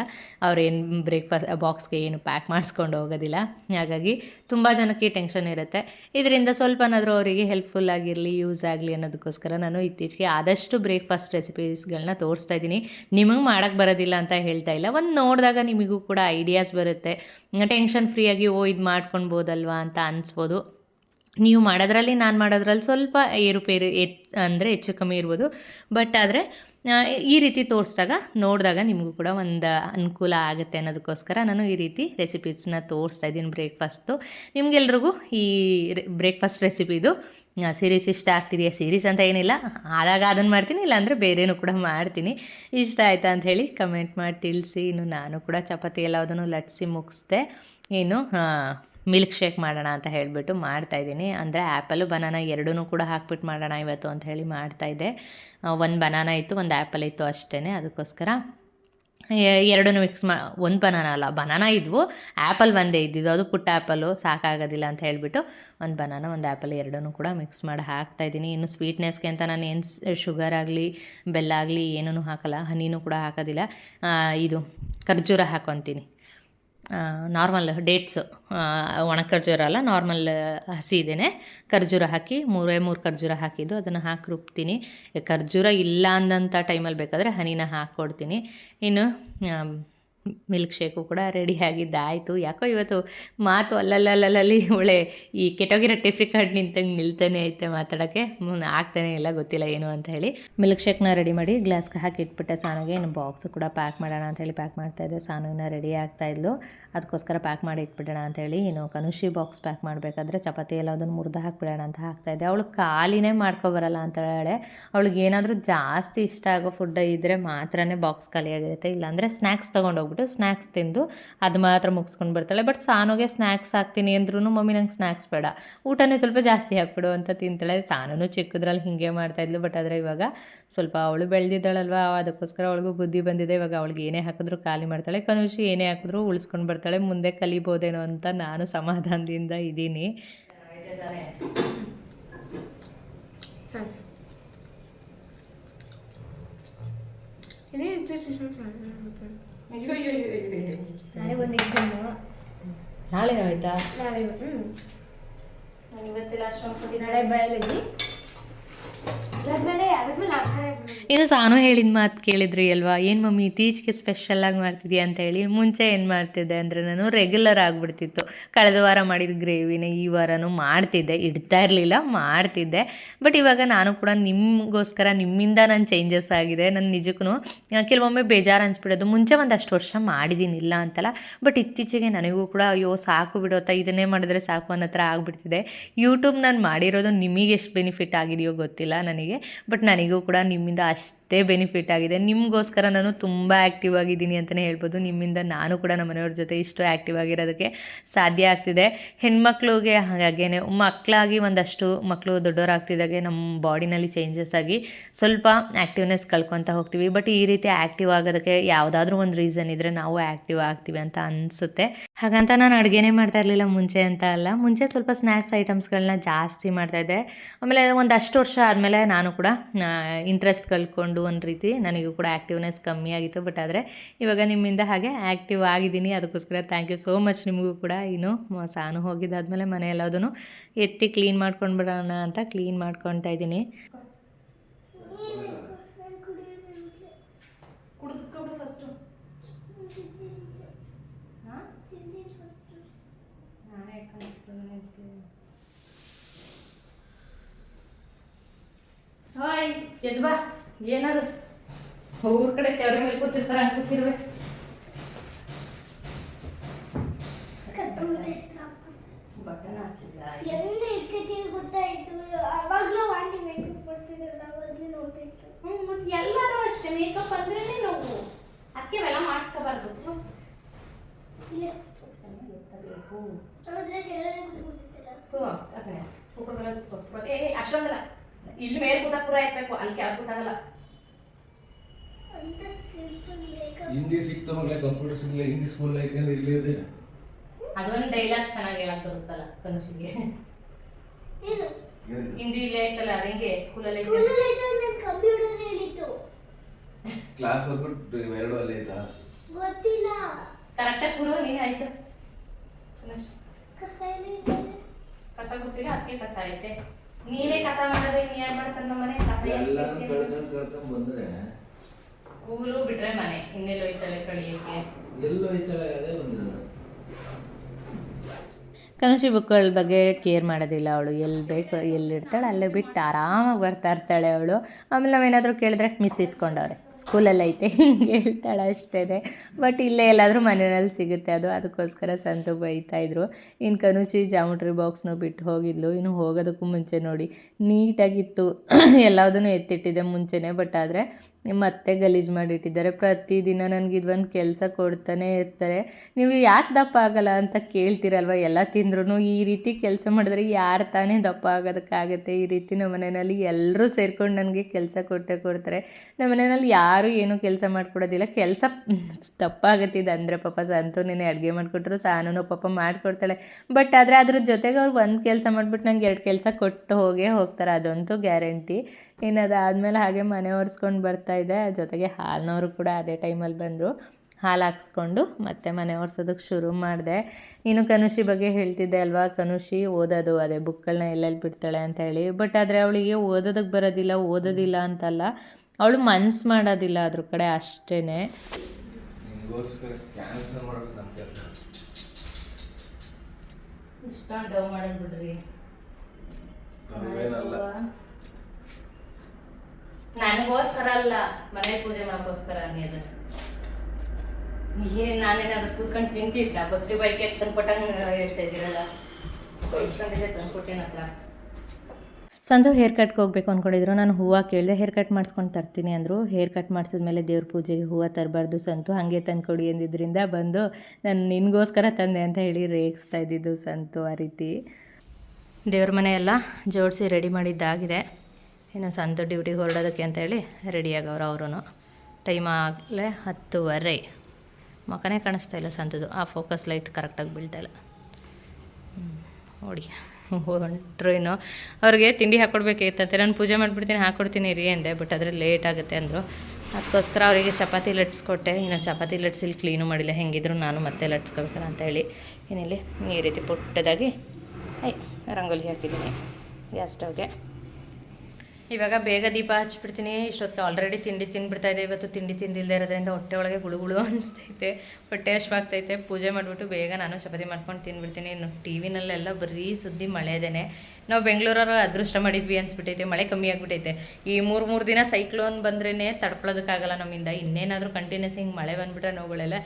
ಅವ್ರೇನು ಬ್ರೇಕ್ಫಾಸ್ಟ್ ಬಾಕ್ಸ್ಗೆ ಏನು ಪ್ಯಾಕ್ ಮಾಡಿಸ್ಕೊಂಡು ಹೋಗೋದಿಲ್ಲ. ಹಾಗಾಗಿ ತುಂಬ ಜನಕ್ಕೆ ಟೆನ್ಷನ್ ಇರುತ್ತೆ. ಇದರಿಂದ ಸ್ವಲ್ಪನಾದರೂ ಅವರಿಗೆ ಹೆಲ್ಪ್ಫುಲ್ ಆಗಿರಲಿ ಯೂಸ್ ಆಗಲಿ ಅನ್ನೋದಕ್ಕೋಸ್ಕರ ನಾನು ಇತ್ತೀಚೆಗೆ ಆದಷ್ಟು ಬ್ರೇಕ್ಫಾಸ್ಟ್ ರೆಸಿಪೀಸ್ಗಳನ್ನ ತೋರಿಸ್ತಾ ಇದ್ದೀನಿ. ನಿಮಗೆ ಮಾಡೋಕ್ಕೆ ಬರೋದಿಲ್ಲ ಅಂತ ಹೇಳ್ತಾ ಇಲ್ಲ. ಒಂದು ನೋಡಿದಾಗ ನಿಮಗೂ ಕೂಡ ಐಡಿಯಾಸ್ ಬರುತ್ತೆ. ಟೆನ್ಷನ್ ಫ್ರೀಯಾಗಿ ಓ, ಇದು ಮಾಡ್ಕೊಳ್ಬೋದಲ್ವಾ ಅಂತ ಅನಿಸ್ಬೋದು. ನೀವು ಮಾಡೋದ್ರಲ್ಲಿ ನಾನು ಮಾಡೋದ್ರಲ್ಲಿ ಸ್ವಲ್ಪ ಏರುಪೇರು ಎಚ್ ಅಂದರೆ ಹೆಚ್ಚು ಕಮ್ಮಿ ಇರ್ಬೋದು. ಬಟ್ ಆದರೆ ಈ ರೀತಿ ತೋರಿಸಿದಾಗ ನೋಡಿದಾಗ ನಿಮಗೂ ಕೂಡ ಒಂದು ಅನುಕೂಲ ಆಗುತ್ತೆ ಅನ್ನೋದಕ್ಕೋಸ್ಕರ ನಾನು ಈ ರೀತಿ ರೆಸಿಪೀಸ್ನ ತೋರಿಸ್ತಾ ಇದ್ದೀನಿ ಬ್ರೇಕ್ಫಾಸ್ಟು ನಿಮಗೆಲ್ರಿಗೂ ಈ ಬ್ರೇಕ್ಫಾಸ್ಟ್ ರೆಸಿಪಿದು ಸೀರೀಸ್ ಇಷ್ಟ ಆಗ್ತಿದೆಯಾ? ಸೀರೀಸ್ ಅಂತ ಏನಿಲ್ಲ ಆದಾಗ ಅದನ್ನು ಮಾಡ್ತೀನಿ, ಇಲ್ಲಾಂದರೆ ಬೇರೆನೂ ಕೂಡ ಮಾಡ್ತೀನಿ. ಇಷ್ಟ ಆಯಿತಾ ಅಂತ ಹೇಳಿ ಕಮೆಂಟ್ ಮಾಡಿ ತಿಳಿಸಿ. ಇನ್ನು ನಾನು ಕೂಡ ಚಪಾತಿ ಎಲ್ಲದನ್ನು ಲಟ್ಸಿ ಮುಗಿಸ್ದೆ. ಇನ್ನು ಮಿಲ್ಕ್ ಶೇಕ್ ಮಾಡೋಣ ಅಂತ ಹೇಳಿಬಿಟ್ಟು ಮಾಡ್ತಾಯಿದ್ದೀನಿ ಅಂದರೆ ಆ್ಯಪಲು ಬನಾನ ಎರಡೂ ಕೂಡ ಹಾಕ್ಬಿಟ್ಟು ಮಾಡೋಣ ಇವತ್ತು ಅಂತ ಹೇಳಿ ಮಾಡ್ತಾಯಿದ್ದೆ ಒಂದು ಬನಾನ ಇತ್ತು, ಒಂದು ಆ್ಯಪಲ್ ಇತ್ತು ಅಷ್ಟೇ ಅದಕ್ಕೋಸ್ಕರ ಎರಡನ್ನೂ ಮಿಕ್ಸ್ ಮಾ, ಒಂದು ಬನಾನ ಅಲ್ಲ, ಬನಾನ ಇದ್ವು, ಆ್ಯಪಲ್ ಒಂದೇ ಇದ್ದಿದ್ದು. ಅದು ಪುಟ್ಟ ಆ್ಯಪಲ್ಲು, ಸಾಕಾಗೋದಿಲ್ಲ ಅಂತ ಹೇಳಿಬಿಟ್ಟು ಒಂದು ಬನಾನ, ಒಂದು ಆ್ಯಪಲ್ ಎರಡನ್ನೂ ಕೂಡ ಮಿಕ್ಸ್ ಮಾಡಿ ಹಾಕ್ತಾಯಿದ್ದೀನಿ ಇನ್ನು ಸ್ವೀಟ್ನೆಸ್ಗೆ ಅಂತ ನಾನು ಏನು ಶುಗರ್ ಆಗಲಿ, ಬೆಲ್ಲ ಆಗಲಿ ಏನೂ ಹಾಕಲ್ಲ. ಹನಿನೂ ಕೂಡ ಹಾಕೋದಿಲ್ಲ. ಇದು ಖರ್ಜೂರ ಹಾಕ್ಕೊತೀನಿ ನಾರ್ಮಲ್ ಡೇಟ್ಸ್ ಒಣ ಖರ್ಜೂರ ಅಲ್ಲ ನಾರ್ಮಲ್ ಹಸಿ ಖರ್ಜೂರ ಹಾಕಿ, ಮೂರೇ ಮೂರು ಖರ್ಜೂರ ಹಾಕಿದ್ದು, ಅದನ್ನು ಹಾಕಿ ರುಬ್ತೀನಿ. ಖರ್ಜೂರ ಇಲ್ಲ ಅಂದಂಥ ಟೈಮಲ್ಲಿ ಬೇಕಾದರೆ ಹನಿನ ಹಾಕ್ಕೊಡ್ತೀನಿ ಇನ್ನು ಮಿಲ್ಕ್ ಶೇಕು ಕೂಡ ರೆಡಿ ಆಗಿದ್ದಾಯಿತು. ಯಾಕೋ ಇವತ್ತು ಮಾತು ಅಲ್ಲಲ್ಲಲ್ಲಲ್ಲಿ ಒಳ್ಳೆ ಈ ಕೆಟ್ಟೋಗಿರೋ ಟಿಫಿ ಕಾರ್ಡ್ ನಿಂತಂಗೆ ನಿಲ್ತಾನೆ ಐತೆ ಮಾತಾಡೋಕ್ಕೆ ಆಗ್ತಾನೆ ಇಲ್ಲ, ಗೊತ್ತಿಲ್ಲ ಏನು ಅಂತ ಹೇಳಿ. ಮಿಲ್ಕ್ ಶೇಕ್ನ ರೆಡಿ ಮಾಡಿ ಗ್ಲಾಸ್ಗೆ ಹಾಕಿ ಇಟ್ಬಿಟ್ಟೆ ಸಾನುಗೆ. ಇನ್ನು ಬಾಕ್ಸು ಕೂಡ ಪ್ಯಾಕ್ ಮಾಡೋಣ ಅಂತ ಹೇಳಿ ಪ್ಯಾಕ್ ಮಾಡ್ತಾಯಿದ್ದೆ ಸಾನುವಿನ ರೆಡಿ ಆಗ್ತಾ ಇದ್ಲು. ಅದಕ್ಕೋಸ್ಕರ ಪ್ಯಾಕ್ ಮಾಡಿ ಇಟ್ಬಿಡೋಣ ಅಂತೇಳಿ ಏನು ಕನುಷಿ ಬಾಕ್ಸ್ ಪ್ಯಾಕ್ ಮಾಡಬೇಕಾದ್ರೆ ಚಪಾತಿ ಎಲ್ಲ ಅದನ್ನು ಮುರಿದು ಹಾಕ್ಬಿಡೋಣ ಅಂತ ಹಾಕ್ತಾಯಿದ್ದೆ ಅವಳು ಖಾಲಿನೇ ಮಾಡ್ಕೊಬರಲ್ಲ ಅಂತ ಹೇಳಿ. ಅವಳಿಗೆ ಏನಾದರೂ ಜಾಸ್ತಿ ಇಷ್ಟ ಆಗೋ ಫುಡ್ ಇದ್ದರೆ ಮಾತ್ರನೇ ಬಾಕ್ಸ್ ಖಾಲಿಯಾಗಿರುತ್ತೆ. ಇಲ್ಲಾಂದರೆ ಸ್ನ್ಯಾಕ್ಸ್ ತೊಗೊಂಡೋಗ್ಬಿಟ್ಟು ಸ್ನ್ಯಾಕ್ಸ್ ತಿಂದು ಅದು ಮಾತ್ರ ಮುಗಿಸ್ಕೊಂಡು ಬರ್ತಾಳೆ. ಬಟ್ ಸಾನುಗೆ ಸ್ನ್ಯಾಕ್ಸ್ ಹಾಕ್ತೀನಿ ಅಂದ್ರೂ ಮಮ್ಮಿ ನಂಗೆ ಸ್ನ್ಯಾಕ್ಸ್ ಬೇಡ. ಊಟನೇ ಸ್ವಲ್ಪ ಜಾಸ್ತಿ ಹಾಕ್ಬಿಡು ಅಂತ ತಿಂತಾಳೆ. ಸಾನೂ ಚಿಕ್ಕದ್ರಲ್ಲಿ ಹೀಗೆ ಮಾಡ್ತಾಯಿದ್ಲು ಬಟ್ ಆದರೆ ಇವಾಗ ಸ್ವಲ್ಪ ಅವಳು ಬೆಳೆದಿದ್ದಾಳಲ್ವ, ಅದಕ್ಕೋಸ್ಕರ ಅವಳಿಗೂ ಬುದ್ಧಿ ಬಂದಿದೆ. ಇವಾಗ ಅವಳಿಗೆ ಏನೇ ಹಾಕಿದ್ರು ಖಾಲಿ ಮಾಡ್ತಾಳೆ. ಕನುಷಿ ಏನೇ ಹಾಕಿದ್ರು ಉಳಿಸ್ಕೊಂಡು ಬರ್ತಾಳೆ. ಮುಂದೆ ಕಲಿಬೋದೇನೋ ಅಂತ ನಾನು ಸಮಾಧಾನದಿಂದ ಇದ್ದೀನಿ. ನಾಳೆ ಒಂದು ಎಕ್ಸಾಮು ನಾಳೆ ಆಯ್ತಾ ನಾಳೆ ಹ್ಞೂ ನಾಳೆ ಬಯಾಲಜಿ ಅದಾದ್ಮೇಲೆ ಅದಾದ್ಮೇಲೆ ಆ ಕಡೆ ಇನ್ನು ಸಾನು ಹೇಳಿದ ಮಾತು ಕೇಳಿದ್ರಿ ಅಲ್ವಾ? ಏನು ಮಮ್ಮಿ, ಇತ್ತೀಚೆಗೆ ಸ್ಪೆಷಲಾಗಿ ಮಾಡ್ತಿದ್ಯಾ ಅಂತ ಹೇಳಿ ಮುಂಚೆ ಏನು ಮಾಡ್ತಿದ್ದೆ ಅಂದರೆ ನಾನು ರೆಗ್ಯುಲರ್ ಆಗಿಬಿಡ್ತಿತ್ತು. ಕಳೆದ ವಾರ ಮಾಡಿದ ಗ್ರೇವಿನ ಈ ವಾರನೂ ಮಾಡ್ತಿದ್ದೆ. ಇಡ್ತಾ ಇರಲಿಲ್ಲ, ಮಾಡ್ತಿದ್ದೆ. ಬಟ್ ಇವಾಗ ನಾನು ಕೂಡ ನಿಮಗೋಸ್ಕರ, ನಿಮ್ಮಿಂದ ನಾನು ಚೇಂಜಸ್ ಆಗಿದೆ. ನನ್ನ ನಿಜಕ್ಕೂ ಕೆಲವೊಮ್ಮೆ ಬೇಜಾರು ಅನಿಸ್ಬಿಡೋದು. ಮುಂಚೆ ಒಂದಷ್ಟು ವರ್ಷ ಮಾಡಿದ್ದೀನಿ ಇಲ್ಲ ಅಂತಲ್ಲ. ಬಟ್ ಇತ್ತೀಚೆಗೆ ನನಗೂ ಕೂಡ, ಅಯ್ಯೋ, ಸಾಕು ಬಿಡೋತ್ತ ಇದನ್ನೇ ಮಾಡಿದ್ರೆ ಸಾಕು ಅನ್ನೋ ಥರ ಆಗಿಬಿಡ್ತಿದೆ. ಯೂಟ್ಯೂಬ್ ನಾನು ಮಾಡಿರೋದು ನಿಮಗೆ ಎಷ್ಟು ಬೆನಿಫಿಟ್ ಆಗಿದೆಯೋ ಗೊತ್ತಿಲ್ಲ ನನಗೆ. ಬಟ್ ನನಗೂ ಕೂಡ ನಿಮ್ಮಿಂದ ಅಷ್ಟೇ ಬೆನಿಫಿಟ್ ಆಗಿದೆ. ನಿಮಗೋಸ್ಕರ ನಾನು ತುಂಬ ಆ್ಯಕ್ಟಿವ್ ಆಗಿದ್ದೀನಿ ಅಂತಲೇ ಹೇಳ್ಬೋದು. ನಿಮ್ಮಿಂದ ನಾನು ಕೂಡ ನಮ್ಮ ಮನೆಯವ್ರ ಜೊತೆ ಇಷ್ಟು ಆ್ಯಕ್ಟಿವ್ ಆಗಿರೋದಕ್ಕೆ ಸಾಧ್ಯ ಆಗ್ತಿದೆ. ಹೆಣ್ಮಕ್ಳಿಗೆ ಹಾಗೇ ಮಕ್ಕಳಾಗಿ ಒಂದಷ್ಟು ಮಕ್ಕಳು ದೊಡ್ಡವರಾಗ್ತಿದ್ದಾಗೆ ನಮ್ಮ ಬಾಡಿನಲ್ಲಿ ಚೇಂಜಸ್ ಆಗಿ ಸ್ವಲ್ಪ ಆ್ಯಕ್ಟಿವ್ನೆಸ್ ಕಳ್ಕೊತಾ ಹೋಗ್ತೀವಿ. ಬಟ್ ಈ ರೀತಿ ಆ್ಯಕ್ಟಿವ್ ಆಗೋದಕ್ಕೆ ಯಾವುದಾದ್ರೂ ಒಂದು ರೀಸನ್ ಇದ್ದರೆ ನಾವು ಆ್ಯಕ್ಟಿವ್ ಆಗ್ತೀವಿ ಅಂತ ಅನಿಸುತ್ತೆ. ಹಾಗಂತ ನಾನು ಅಡುಗೆನೇ ಮಾಡ್ತಾ ಇರಲಿಲ್ಲ ಮುಂಚೆ ಅಂತ ಅಲ್ಲ. ಮುಂಚೆ ಸ್ವಲ್ಪ ಸ್ನ್ಯಾಕ್ಸ್ ಐಟಮ್ಸ್ಗಳನ್ನ ಜಾಸ್ತಿ ಮಾಡ್ತಾಯಿದ್ದೆ ಆಮೇಲೆ ಒಂದಷ್ಟು ವರ್ಷ ಆದಮೇಲೆ ನಾನು ಕೂಡ ಇಂಟ್ರೆಸ್ಟ್ ಒಂದು ರೀತಿ ನನಗೂ ಕೂಡ ಆ್ಯಕ್ಟಿವ್ನೆಸ್ ಕಮ್ಮಿ ಆಗಿತ್ತು. ಬಟ್ ಆದರೆ ಇವಾಗ ನಿಮ್ಮಿಂದ ಹಾಗೆ ಆ್ಯಕ್ಟಿವ್ ಆಗಿದ್ದೀನಿ. ಅದಕ್ಕೋಸ್ಕರ ಥ್ಯಾಂಕ್ ಯು ಸೋ ಮಚ್ ನಿಮಗೂ ಕೂಡ. ಇನ್ನು ಸಾನು ಹೋಗಿದ್ದಾದಮೇಲೆ ಮನೆ ಎತ್ತಿ ಕ್ಲೀನ್ ಮಾಡ್ಕೊಂಡು ಬಿಡೋಣ ಅಂತ ಕ್ಲೀನ್ ಮಾಡ್ಕೊತಾ ಇದ್ದೀನಿ. ಹಾಯ್ ಏನದು ಊರ್ ಕಡೆ ತೆವ್ರ ಮೇಲೆ ಕೂತಿರ್ತಾರ ಕೂತಿರ್ವೆ ಬಟನ್ ಹಾಕಿಲ್ಲ ಎಲ್ಲ ಇಟ್ಕೊತೀವಿ ಗೊತ್ತಾಯ್ತು ಅವಾಗ್ಲೂ ವಾಂತಿ ಮೇಕಪ್ ಮಾಡ್ತಿದ್ರಲ್ಲ ಅವಾಗ್ಲೂ ನೋಡ್ತಿತ್ತು. ಹ್ಞೂ ಮತ್ತೆ ಎಲ್ಲರೂ ಅಷ್ಟೇ ಮೇಕಪ್ ಅಂದ್ರೇನೆ ನಾವು ಅದಕ್ಕೆ ಅವೆಲ್ಲ ಮಾಡಿಸ್ಕೋಬಾರ್ದು. ಇಲ್ಲ. ಏ ಅಷ್ಟೊಂದಲ್ಲ. ಇಲ್ಲಿ ಮೇಲೆ ಕೂತಾಗ ಪುರ ಎತ್ತಬೇಕು ಅಲ್ಲಿ ಕೆಳಗೆ ಕೂತಾಗಲ್ಲ. ಅಂತ ಸಿಂಪಲ್ ಮೇಕಪ್ ಹಿಂದಿ ಸಿಕ್ತು ಮಗಳೇ ಕಂಪ್ಯೂಟರ್ ಸಿಗ್ಲಿಲ್ಲ ಹಿಂದಿ ಸ್ಕೂಲ್ ಐತೆ ಅಂದ್ರೆ ಇಲ್ಲೇ ಇದೆ. ಅದೊಂದು ಡೈಲಾಗ್ ಚೆನ್ನಾಗಿ ಹೇಳಕ್ ಬರುತ್ತಲ್ಲ ಕನುಷಿಗೆ? ಹಿಂದಿ ಇಲ್ಲೇ ಐತಲ್ಲ ಅದಂಗೆ ಸ್ಕೂಲ್ ಸ್ಕೂಲಲ್ಲಿ ಕಂಪ್ಯೂಟರ್ ಹೇಳಿತ್ತು. ಕ್ಲಾಸ್ ಹೋದ್ಬಿಟ್ಟು ಎರಡು ಅಲ್ಲೇ ಐತಾ ಗೊತ್ತಿಲ್ಲ. ಕರೆಕ್ಟಾಗಿ ಪೂರ್ವ ನೀ ಆಯ್ತು. ಕಸಾಯಲ್ಲಿ ಕಸ ಗುಸಿಲ್ಲ ಅದಕ್ಕೆ ಕಸ ಐತೆ. ನೀನೇ ಕಸ ಮಾಡೋದು ಇನ್ನು ಏನ್ ಮಾಡ್ತಾನೆ ನಮ್ಮ ಮನೆ? ಕಸ ಎಲ್ಲಾನು ಕಳ್ಕೊಂಡ್ ಕಳ್ಕೊಂಡ್ ಬಂದ್ರೆ ಸ್ಕೂಲು ಬಿಟ್ರೆ ಮನೆ. ಇನ್ನೆಲ್ಲ ಹೋಯ್ತಾಳೆ ಕಳಿಯಕ್ಕೆ ಎಲ್ಲೋ ಐತಲ್ಲ ಅದೇ ಒಂದು ಕನಸಿ ಬುಕ್ಗಳ ಬಗ್ಗೆ ಕೇರ್ ಮಾಡೋದಿಲ್ಲ ಅವಳು. ಎಲ್ಲಿ ಬೇಕು ಎಲ್ಲಿರ್ತಾಳೆ ಅಲ್ಲೇ ಬಿಟ್ಟು ಆರಾಮಾಗಿ ಬರ್ತಾ ಇರ್ತಾಳೆ ಅವಳು. ಆಮೇಲೆ ನಾವೇನಾದರೂ ಕೇಳಿದ್ರೆ ಮಿಸ್ ಇಸ್ಕೊಂಡವ್ರೆ. ಸ್ಕೂಲಲ್ಲಿ ಐತೆ, ಹಿಂಗೆ ಹೇಳ್ತಾಳೆ ಅಷ್ಟೇ ಬಟ್ ಇಲ್ಲೇ ಎಲ್ಲಾದರೂ ಮನೆಯಲ್ಲಿ ಸಿಗುತ್ತೆ ಅದು. ಅದಕ್ಕೋಸ್ಕರ ಸಂತು ಬೈತಾ ಇದ್ರು. ಇನ್ನು ಕನುಷಿ ಜಾಮಿಟ್ರಿ ಬಾಕ್ಸ್ನು ಬಿಟ್ಟು ಹೋಗಿದ್ಲು. ಇನ್ನು ಹೋಗೋದಕ್ಕೂ ಮುಂಚೆ ನೋಡಿ, ನೀಟಾಗಿತ್ತು. ಎಲ್ಲದನ್ನೂ ಎತ್ತಿಟ್ಟಿದೆ ಮುಂಚೆನೇ. ಬಟ್ ಆದರೆ ಮತ್ತೆ ಗಲೀಜು ಮಾಡಿಟ್ಟಿದ್ದಾರೆ. ಪ್ರತಿದಿನ ನನಗೆ ಇದೊಂದು ಕೆಲಸ ಕೊಡ್ತಾನೆ ಇರ್ತಾರೆ. ನೀವು ಯಾಕೆ ದಪ್ಪ ಆಗಲ್ಲ ಅಂತ ಕೇಳ್ತೀರಲ್ವ? ಎಲ್ಲ ತಿಂದ್ರೂ ಈ ರೀತಿ ಕೆಲಸ ಮಾಡಿದ್ರೆ ಯಾರು ತಾನೇ ದಪ್ಪ ಆಗೋದಕ್ಕಾಗತ್ತೆ? ಈ ರೀತಿ ನಮ್ಮ ಮನೆಯಲ್ಲಿ ಎಲ್ಲರೂ ಸೇರ್ಕೊಂಡು ನನಗೆ ಕೆಲಸ ಕೊಟ್ಟೆ ಕೊಡ್ತಾರೆ. ನಮ್ಮ ಮನೆಯಲ್ಲಿ ಯಾರೂ ಏನೂ ಕೆಲಸ ಮಾಡಿಕೊಡೋದಿಲ್ಲ. ಕೆಲಸ ದಪ್ಪ ಆಗತ್ತಿದೆ ಅಂದರೆ ಪಾಪ ಸಂತು ನೀನು ಅಡುಗೆ ಮಾಡಿಕೊಟ್ರು ಸಾನೂ ಪಾಪ ಮಾಡಿಕೊಡ್ತಾಳೆ. ಬಟ್ ಆದರೆ ಅದ್ರ ಜೊತೆಗೆ ಅವ್ರು ಒಂದು ಕೆಲಸ ಮಾಡಿಬಿಟ್ಟು ನಂಗೆ ಎರಡು ಕೆಲಸ ಕೊಟ್ಟು ಹೋಗೇ ಹೋಗ್ತಾರೆ. ಅದಂತೂ ಗ್ಯಾರಂಟಿ. ಇನ್ನು ಅದಾದಮೇಲೆ ಹಾಗೆ ಮನೆ ಒರೆಸ್ಕೊಂಡು ಬರ್ತಾ ಇದೆ. ಜೊತೆಗೆ ಹಾಲಿನವರು ಕೂಡ ಅದೇ ಟೈಮಲ್ಲಿ ಬಂದರು. ಹಾಲು ಹಾಕ್ಸ್ಕೊಂಡು ಮತ್ತೆ ಮನೆ ಒರೆಸೋದಕ್ಕೆ ಶುರು ಮಾಡಿದೆ. ಇನ್ನು ಕನುಷಿ ಬಗ್ಗೆ ಹೇಳ್ತಿದ್ದೆ ಅಲ್ವಾ? ಕನುಷಿ ಓದೋದು ಅದೇ ಬುಕ್ಗಳನ್ನ ಎಲ್ಲೆಲ್ಲಿ ಬಿಡ್ತಾಳೆ ಅಂತ ಹೇಳಿ. ಬಟ್ ಆದರೆ ಅವಳಿಗೆ ಓದೋದಕ್ಕೆ ಬರೋದಿಲ್ಲ ಓದೋದಿಲ್ಲ ಅಂತಲ್ಲ. ಅವಳು ಮನ್ಸು ಮಾಡೋದಿಲ್ಲ ಅದ್ರ ಕಡೆ ಅಷ್ಟೇ ಮಾಡೋದು ಬಿಡ್ರಿ. ನನಗೋಸ್ಕರ ಅಲ್ಲ, ಮನೆ ಪೂಜೆ ಮಾಡೋಕ್ಕೋಸ್ಕರ ಅದನ್ನ ಏನ್ ನಾನೇನಾದ್ರು ಕೂತ್ಕೊಂಡು ತಿಂತಿದ್ದ? ಬಸ್ರಿ ಬೈಕ್ ತಂದ್ಕೊಟ್ಟಂಗ ಹೇಳ್ತಾ ಇದ್ದೀರಲ್ಲ. ಬೈಸ್ಕೊಂಡಿದ್ದೆ ತಂದ್ಕೊಟ್ಟೇನ ಹತ್ರ ಸಂಜೆ ಹೇರ್ ಕಟ್ಗೆ ಹೋಗ್ಬೇಕು ಅಂದ್ಕೊಂಡಿದ್ರು ನಾನು ಹೂವು ಕೇಳಿದೆ ಹೇರ್ ಕಟ್ ಮಾಡಿಸ್ಕೊಂಡು ತರ್ತೀನಿ ಅಂದರು. ಹೇರ್ ಕಟ್ ಮಾಡಿಸಿದ್ಮೇಲೆ ದೇವ್ರ ಪೂಜೆಗೆ ಹೂವು ತರಬಾರ್ದು ಸಂತು. ಹಾಗೆ ತಂದ್ಕೊಡಿ ಅಂದಿದ್ದರಿಂದ ಬಂದು ನಾನು ನಿನಗೋಸ್ಕರ ತಂದೆ ಅಂತ ಹೇಳಿ ರೇಗಿಸ್ತಾ ಇದ್ದಿದ್ದು ಸಂತು ಆ ರೀತಿ. ದೇವ್ರ ಮನೆ ಎಲ್ಲ ಜೋಡಿಸಿ ರೆಡಿ ಮಾಡಿದ್ದಾಗಿದೆ. ಇನ್ನು ಸಂತು ಡ್ಯೂಟಿಗೆ ಹೊರಡೋದಕ್ಕೆ ಅಂತ ಹೇಳಿ ರೆಡಿಯಾಗವ್ರು ಅವರು ಟೈಮ್ ಆಗಲೇ ಹತ್ತುವರೆ. ಮಕನೇ ಕಾಣಿಸ್ತಾ ಇಲ್ಲ ಸಂತದು. ಆ ಫೋಕಸ್ ಲೈಟ್ ಕರೆಕ್ಟಾಗಿ ಬೀಳ್ತಾ ಇಲ್ಲ. ಹ್ಮ್, ನೋಡಿ. ಹೊಂಟ್ರು ಇನ್ನು. ಅವ್ರಿಗೆ ತಿಂಡಿ ಹಾಕ್ಕೊಡ್ಬೇಕಿತ್ತಂತೆ ನಾನು ಪೂಜೆ ಮಾಡಿಬಿಡ್ತೀನಿ ಹಾಕ್ಕೊಡ್ತೀನಿ ರೀ ಅಂದೆ ಬಟ್ ಆದರೆ ಲೇಟ್ ಆಗುತ್ತೆ ಅಂದರು. ಅದಕ್ಕೋಸ್ಕರ ಅವರಿಗೆ ಚಪಾತಿ ಲಟ್ಸ್ಕೊಟ್ಟೆ ಇನ್ನು ಚಪಾತಿ ಲಟ್ಸ್ ಇಲ್ಲಿ ಕ್ಲೀನು ಮಾಡಿಲ್ಲ. ಹೆಂಗಿದ್ರು ನಾನು ಮತ್ತೆ ಲಟ್ಸ್ಕೊಬೇಕಲ್ಲ ಅಂತ ಹೇಳಿ. ಏನಿಲ್ಲಿ ಈ ರೀತಿ ಪುಟ್ಟದಾಗಿ ಐ ರಂಗೋಲಿ ಹಾಕಿದ್ದೀನಿ. ಗ್ಯಾಸ್ ಸ್ಟವ್ಗೆ ಇವಾಗ ಬೇಗ ದೀಪ ಹಚ್ಬಿಡ್ತೀನಿ, ಇಷ್ಟೊತ್ತಿಗೆ ಆಲ್ರೆಡಿ ತಿಂಡಿ ತಿಂದ್ಬಿಡ್ತಾ ಇದೆ, ಇವತ್ತು ತಿಂಡಿ ತಿಂದಿಲ್ಲದೆ ಇರೋದ್ರಿಂದ ಹೊಟ್ಟೆ ಒಳಗೆ ಹುಳು ಗುಳು ಅನಿಸ್ತೈತೆ, ಹೊಟ್ಟೆ ಹಶ್ವಾಗ್ತೈತೆ ಪೂಜೆ ಮಾಡಿಬಿಟ್ಟು ಬೇಗ ನಾನು ಚಪಾತಿ ಮಾಡ್ಕೊಂಡು ತಿಂದ್ಬಿಡ್ತೀನಿ ಇನ್ನು ಟಿ ವಿನಲ್ಲೆಲ್ಲ ಬರೀ ಸುದ್ದಿ ಮಳೆದೇನೆ ನಾವು ಬೆಂಗಳೂರವರು ಅದೃಷ್ಟ ಮಾಡಿದ್ವಿ ಅನ್ಸ್ಬಿಟ್ಟೈತೆ, ಮಳೆ ಕಮ್ಮಿ ಆಗಿಬಿಟ್ಟೈತೆ. ಈ ಮೂರು ಮೂರು ದಿನ ಸೈಕ್ಲೋನ್ ಬಂದ್ರೇ ತಡ್ಕೊಳ್ಳೋದಕ್ಕಾಗಲ್ಲ ನಮ್ಮಿಂದ, ಇನ್ನೇನಾದರೂ ಕಂಟಿನ್ಯೂಸ್ ಹಿಂಗೆ ಮಳೆ ಬಂದುಬಿಟ್ರೆ ನೋವುಗಳೆಲ್ಲ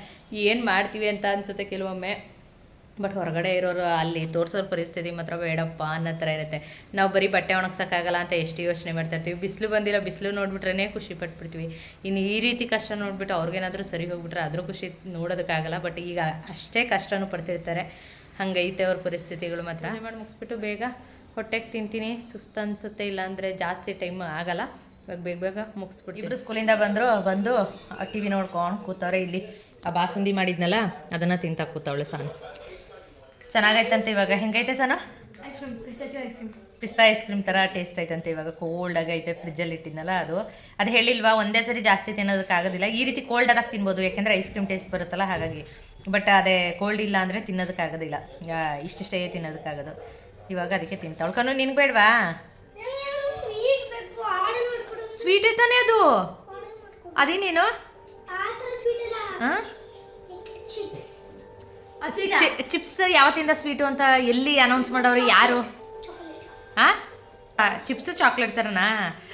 ಏನು ಮಾಡ್ತೀವಿ ಅಂತ ಅನ್ಸುತ್ತೆ ಕೆಲವೊಮ್ಮೆ. ಬಟ್ ಹೊರಗಡೆ ಇರೋರು ಅಲ್ಲಿ ತೋರಿಸೋರ ಪರಿಸ್ಥಿತಿ ಮಾತ್ರ ಬೇಡಪ್ಪ ಅನ್ನೋ ಥರ ಇರುತ್ತೆ. ನಾವು ಬರೀ ಬಟ್ಟೆ ಒಣಗ್ಸೋಕ್ಕಾಗಲ್ಲ ಅಂತ ಎಷ್ಟು ಯೋಚನೆ ಮಾಡ್ತಾ ಇರ್ತೀವಿ. ಬಿಸಿಲು ಬಂದಿಲ್ಲ ಬಿಸಿಲು ನೋಡಿಬಿಟ್ರೇ ಖುಷಿ ಪಟ್ಬಿಡ್ತೀವಿ. ಇನ್ನು ಈ ರೀತಿ ಕಷ್ಟ ನೋಡ್ಬಿಟ್ಟು ಅವ್ರಿಗೇನಾದರೂ ಸರಿ ಹೋಗ್ಬಿಟ್ರೆ ಅದ್ರ ಖುಷಿ ನೋಡೋದಕ್ಕಾಗಲ್ಲ ಬಟ್ ಈಗ ಅಷ್ಟೇ ಕಷ್ಟನೂ ಪಡ್ತಿರ್ತಾರೆ. ಹಂಗೈತೆ ಅವ್ರ ಪರಿಸ್ಥಿತಿಗಳು ಮಾತ್ರ. ಮಾಡಿ ಮುಗಿಸ್ಬಿಟ್ಟು ಬೇಗ ಹೊಟ್ಟೆಗೆ ತಿಂತೀನಿ. ಸುಸ್ತು ಅನಿಸುತ್ತೆ ಇಲ್ಲಾಂದರೆ ಜಾಸ್ತಿ ಟೈಮ್ ಆಗಲ್ಲ. ಇವಾಗ ಬೇಗ ಬೇಗ ಮುಗಿಸ್ಬಿಟ್ಟು ಇಬ್ಬರು ಸ್ಕೂಲಿಂದ ಬಂದರು ಬಂದು ಟಿ ವಿ ನೋಡ್ಕೊಂಡು ಕೂತವ್ರೆ ಇಲ್ಲಿ. ಆ ಬಾಸುಂದಿ ಮಾಡಿದ್ನಲ್ಲ ಅದನ್ನು ತಿಂತಾ ಕೂತವಳೆ ಸಾನು. ಚೆನ್ನಾಗೈತಂತೆ ಇವಾಗ. ಹೆಂಗೈತೆ ಸನ? ಪಿಸ್ತಾ ಐಸ್ ಕ್ರೀಮ್ ಥರ ಟೇಸ್ಟ್ ಐತಂತೆ ಇವಾಗ. ಕೋಲ್ಡ್ ಆಗೈತೆ ಫ್ರಿಜ್ಜಲ್ಲಿ ಇಟ್ಟಿದ್ನಲ್ಲ ಅದು. ಅದು ಹೇಳಿಲ್ವಾ ಒಂದೇ ಸರಿ ಜಾಸ್ತಿ ತಿನ್ನೋದಕ್ಕಾಗೋದಿಲ್ಲ ಈ ರೀತಿ ಕೋಲ್ಡ್ ಆದಾಗ ತಿನ್ಬೋದು ಯಾಕೆಂದರೆ ಐಸ್ ಕ್ರೀಮ್ ಟೇಸ್ಟ್ ಬರುತ್ತಲ್ಲ ಹಾಗಾಗಿ. ಬಟ್ ಅದೇ ಕೋಲ್ಡ್ ಇಲ್ಲ ಅಂದರೆ ತಿನ್ನೋದಕ್ಕಾಗೋದಿಲ್ಲ ಇಷ್ಟಿಷ್ಟೇ ತಿನ್ನೋದಕ್ಕಾಗೋದು ಇವಾಗ ಅದಕ್ಕೆ ತಿಂತಾವಳು ಕನು ನಿನ್ಗೆ ಬೇಡವಾ? ಸ್ವೀಟ್ ಐತಾನೆ ಅದು? ಅದೇನೇನು? ಹಾಂ ಚಿಪ್ಸ್ ಚಿಪ್ಸ್ ಯಾವತ್ತಿಂದ ಸ್ವೀಟು ಅಂತ ಎಲ್ಲಿ ಅನೌನ್ಸ್ ಮಾಡೋರು ಯಾರು? ಆ? ಚಿಪ್ಸ್ ಚಾಕ್ಲೇಟ್ ಥರನಾ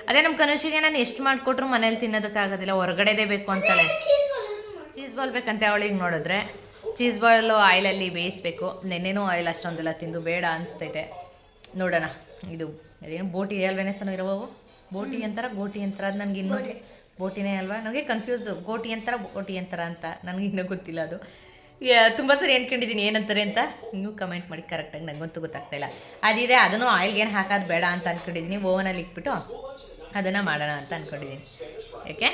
ಅದೇ ನಮ್ಮ ಕನುಷಿಗೆ ನಾನು ಎಷ್ಟು ಮಾಡಿಕೊಟ್ರು ಮನೇಲಿ ತಿನ್ನೋದಕ್ಕಾಗೋದಿಲ್ಲ ಹೊರಗಡೆದೇ ಬೇಕು ಅಂತಾಳೆ ಚೀಸ್ ಬಾಲ್ ಮಾಡಿ ಚೀಸ್ ಬಾಲ್ ಬೇಕಂತೆ ಅವಳಿಗೆ ನೋಡಿದ್ರೆ. ಚೀಸ್ ಬಾಲು ಆಯಿಲಲ್ಲಿ ಬೇಯಿಸ್ಬೇಕು. ನೆನ್ನೆನೂ ಆಯಿಲ್ ಅಷ್ಟೊಂದೆಲ್ಲ ತಿಂದು ಬೇಡ ಅನಿಸ್ತೈತೆ. ನೋಡೋಣ. ಇದು ಅದೇನು ಬೋಟಿ ಅಲ್ವೇನೆ ಸಣ್ಣ ಇರೋವು ಬೋಟಿ ಅಂತಾರ ಗೋಟಿ ಅಂತಾರ ಅದು ನನಗೆ ಇನ್ನೂ ಬೋಟಿನೇ ಅಲ್ವಾ? ನನಗೆ ಕನ್ಫ್ಯೂಸ್ ಗೋಟಿ ಅಂತಾರ ಬೋಟಿ ಅಂತಾರ ಅಂತ. ನನಗೆ ಇನ್ನೂ ಗೊತ್ತಿಲ್ಲ ಅದು. ತುಂಬ ಸರಿ ಅನ್ಕೊಂಡಿದ್ದೀನಿ ಏನಂತಾರೆ ಅಂತ? ನೀವು ಕಮೆಂಟ್ ಮಾಡಿ ಕರೆಕ್ಟಾಗಿ ನನಗಂತೂ ಗೊತ್ತಾಗ್ತಾ ಇಲ್ಲ. ಅದಿದೆ ಅದನ್ನು ಆಯಿಲ್ಗೆ ಏನು ಹಾಕೋದು ಬೇಡ ಅಂತ ಅಂದ್ಕೊಂಡಿದ್ದೀನಿ ಓವನಲ್ಲಿ ಇಟ್ಬಿಟ್ಟು ಅದನ್ನು ಮಾಡೋಣ ಅಂತ ಅಂದ್ಕೊಂಡಿದ್ದೀನಿ ಯಾಕೆ?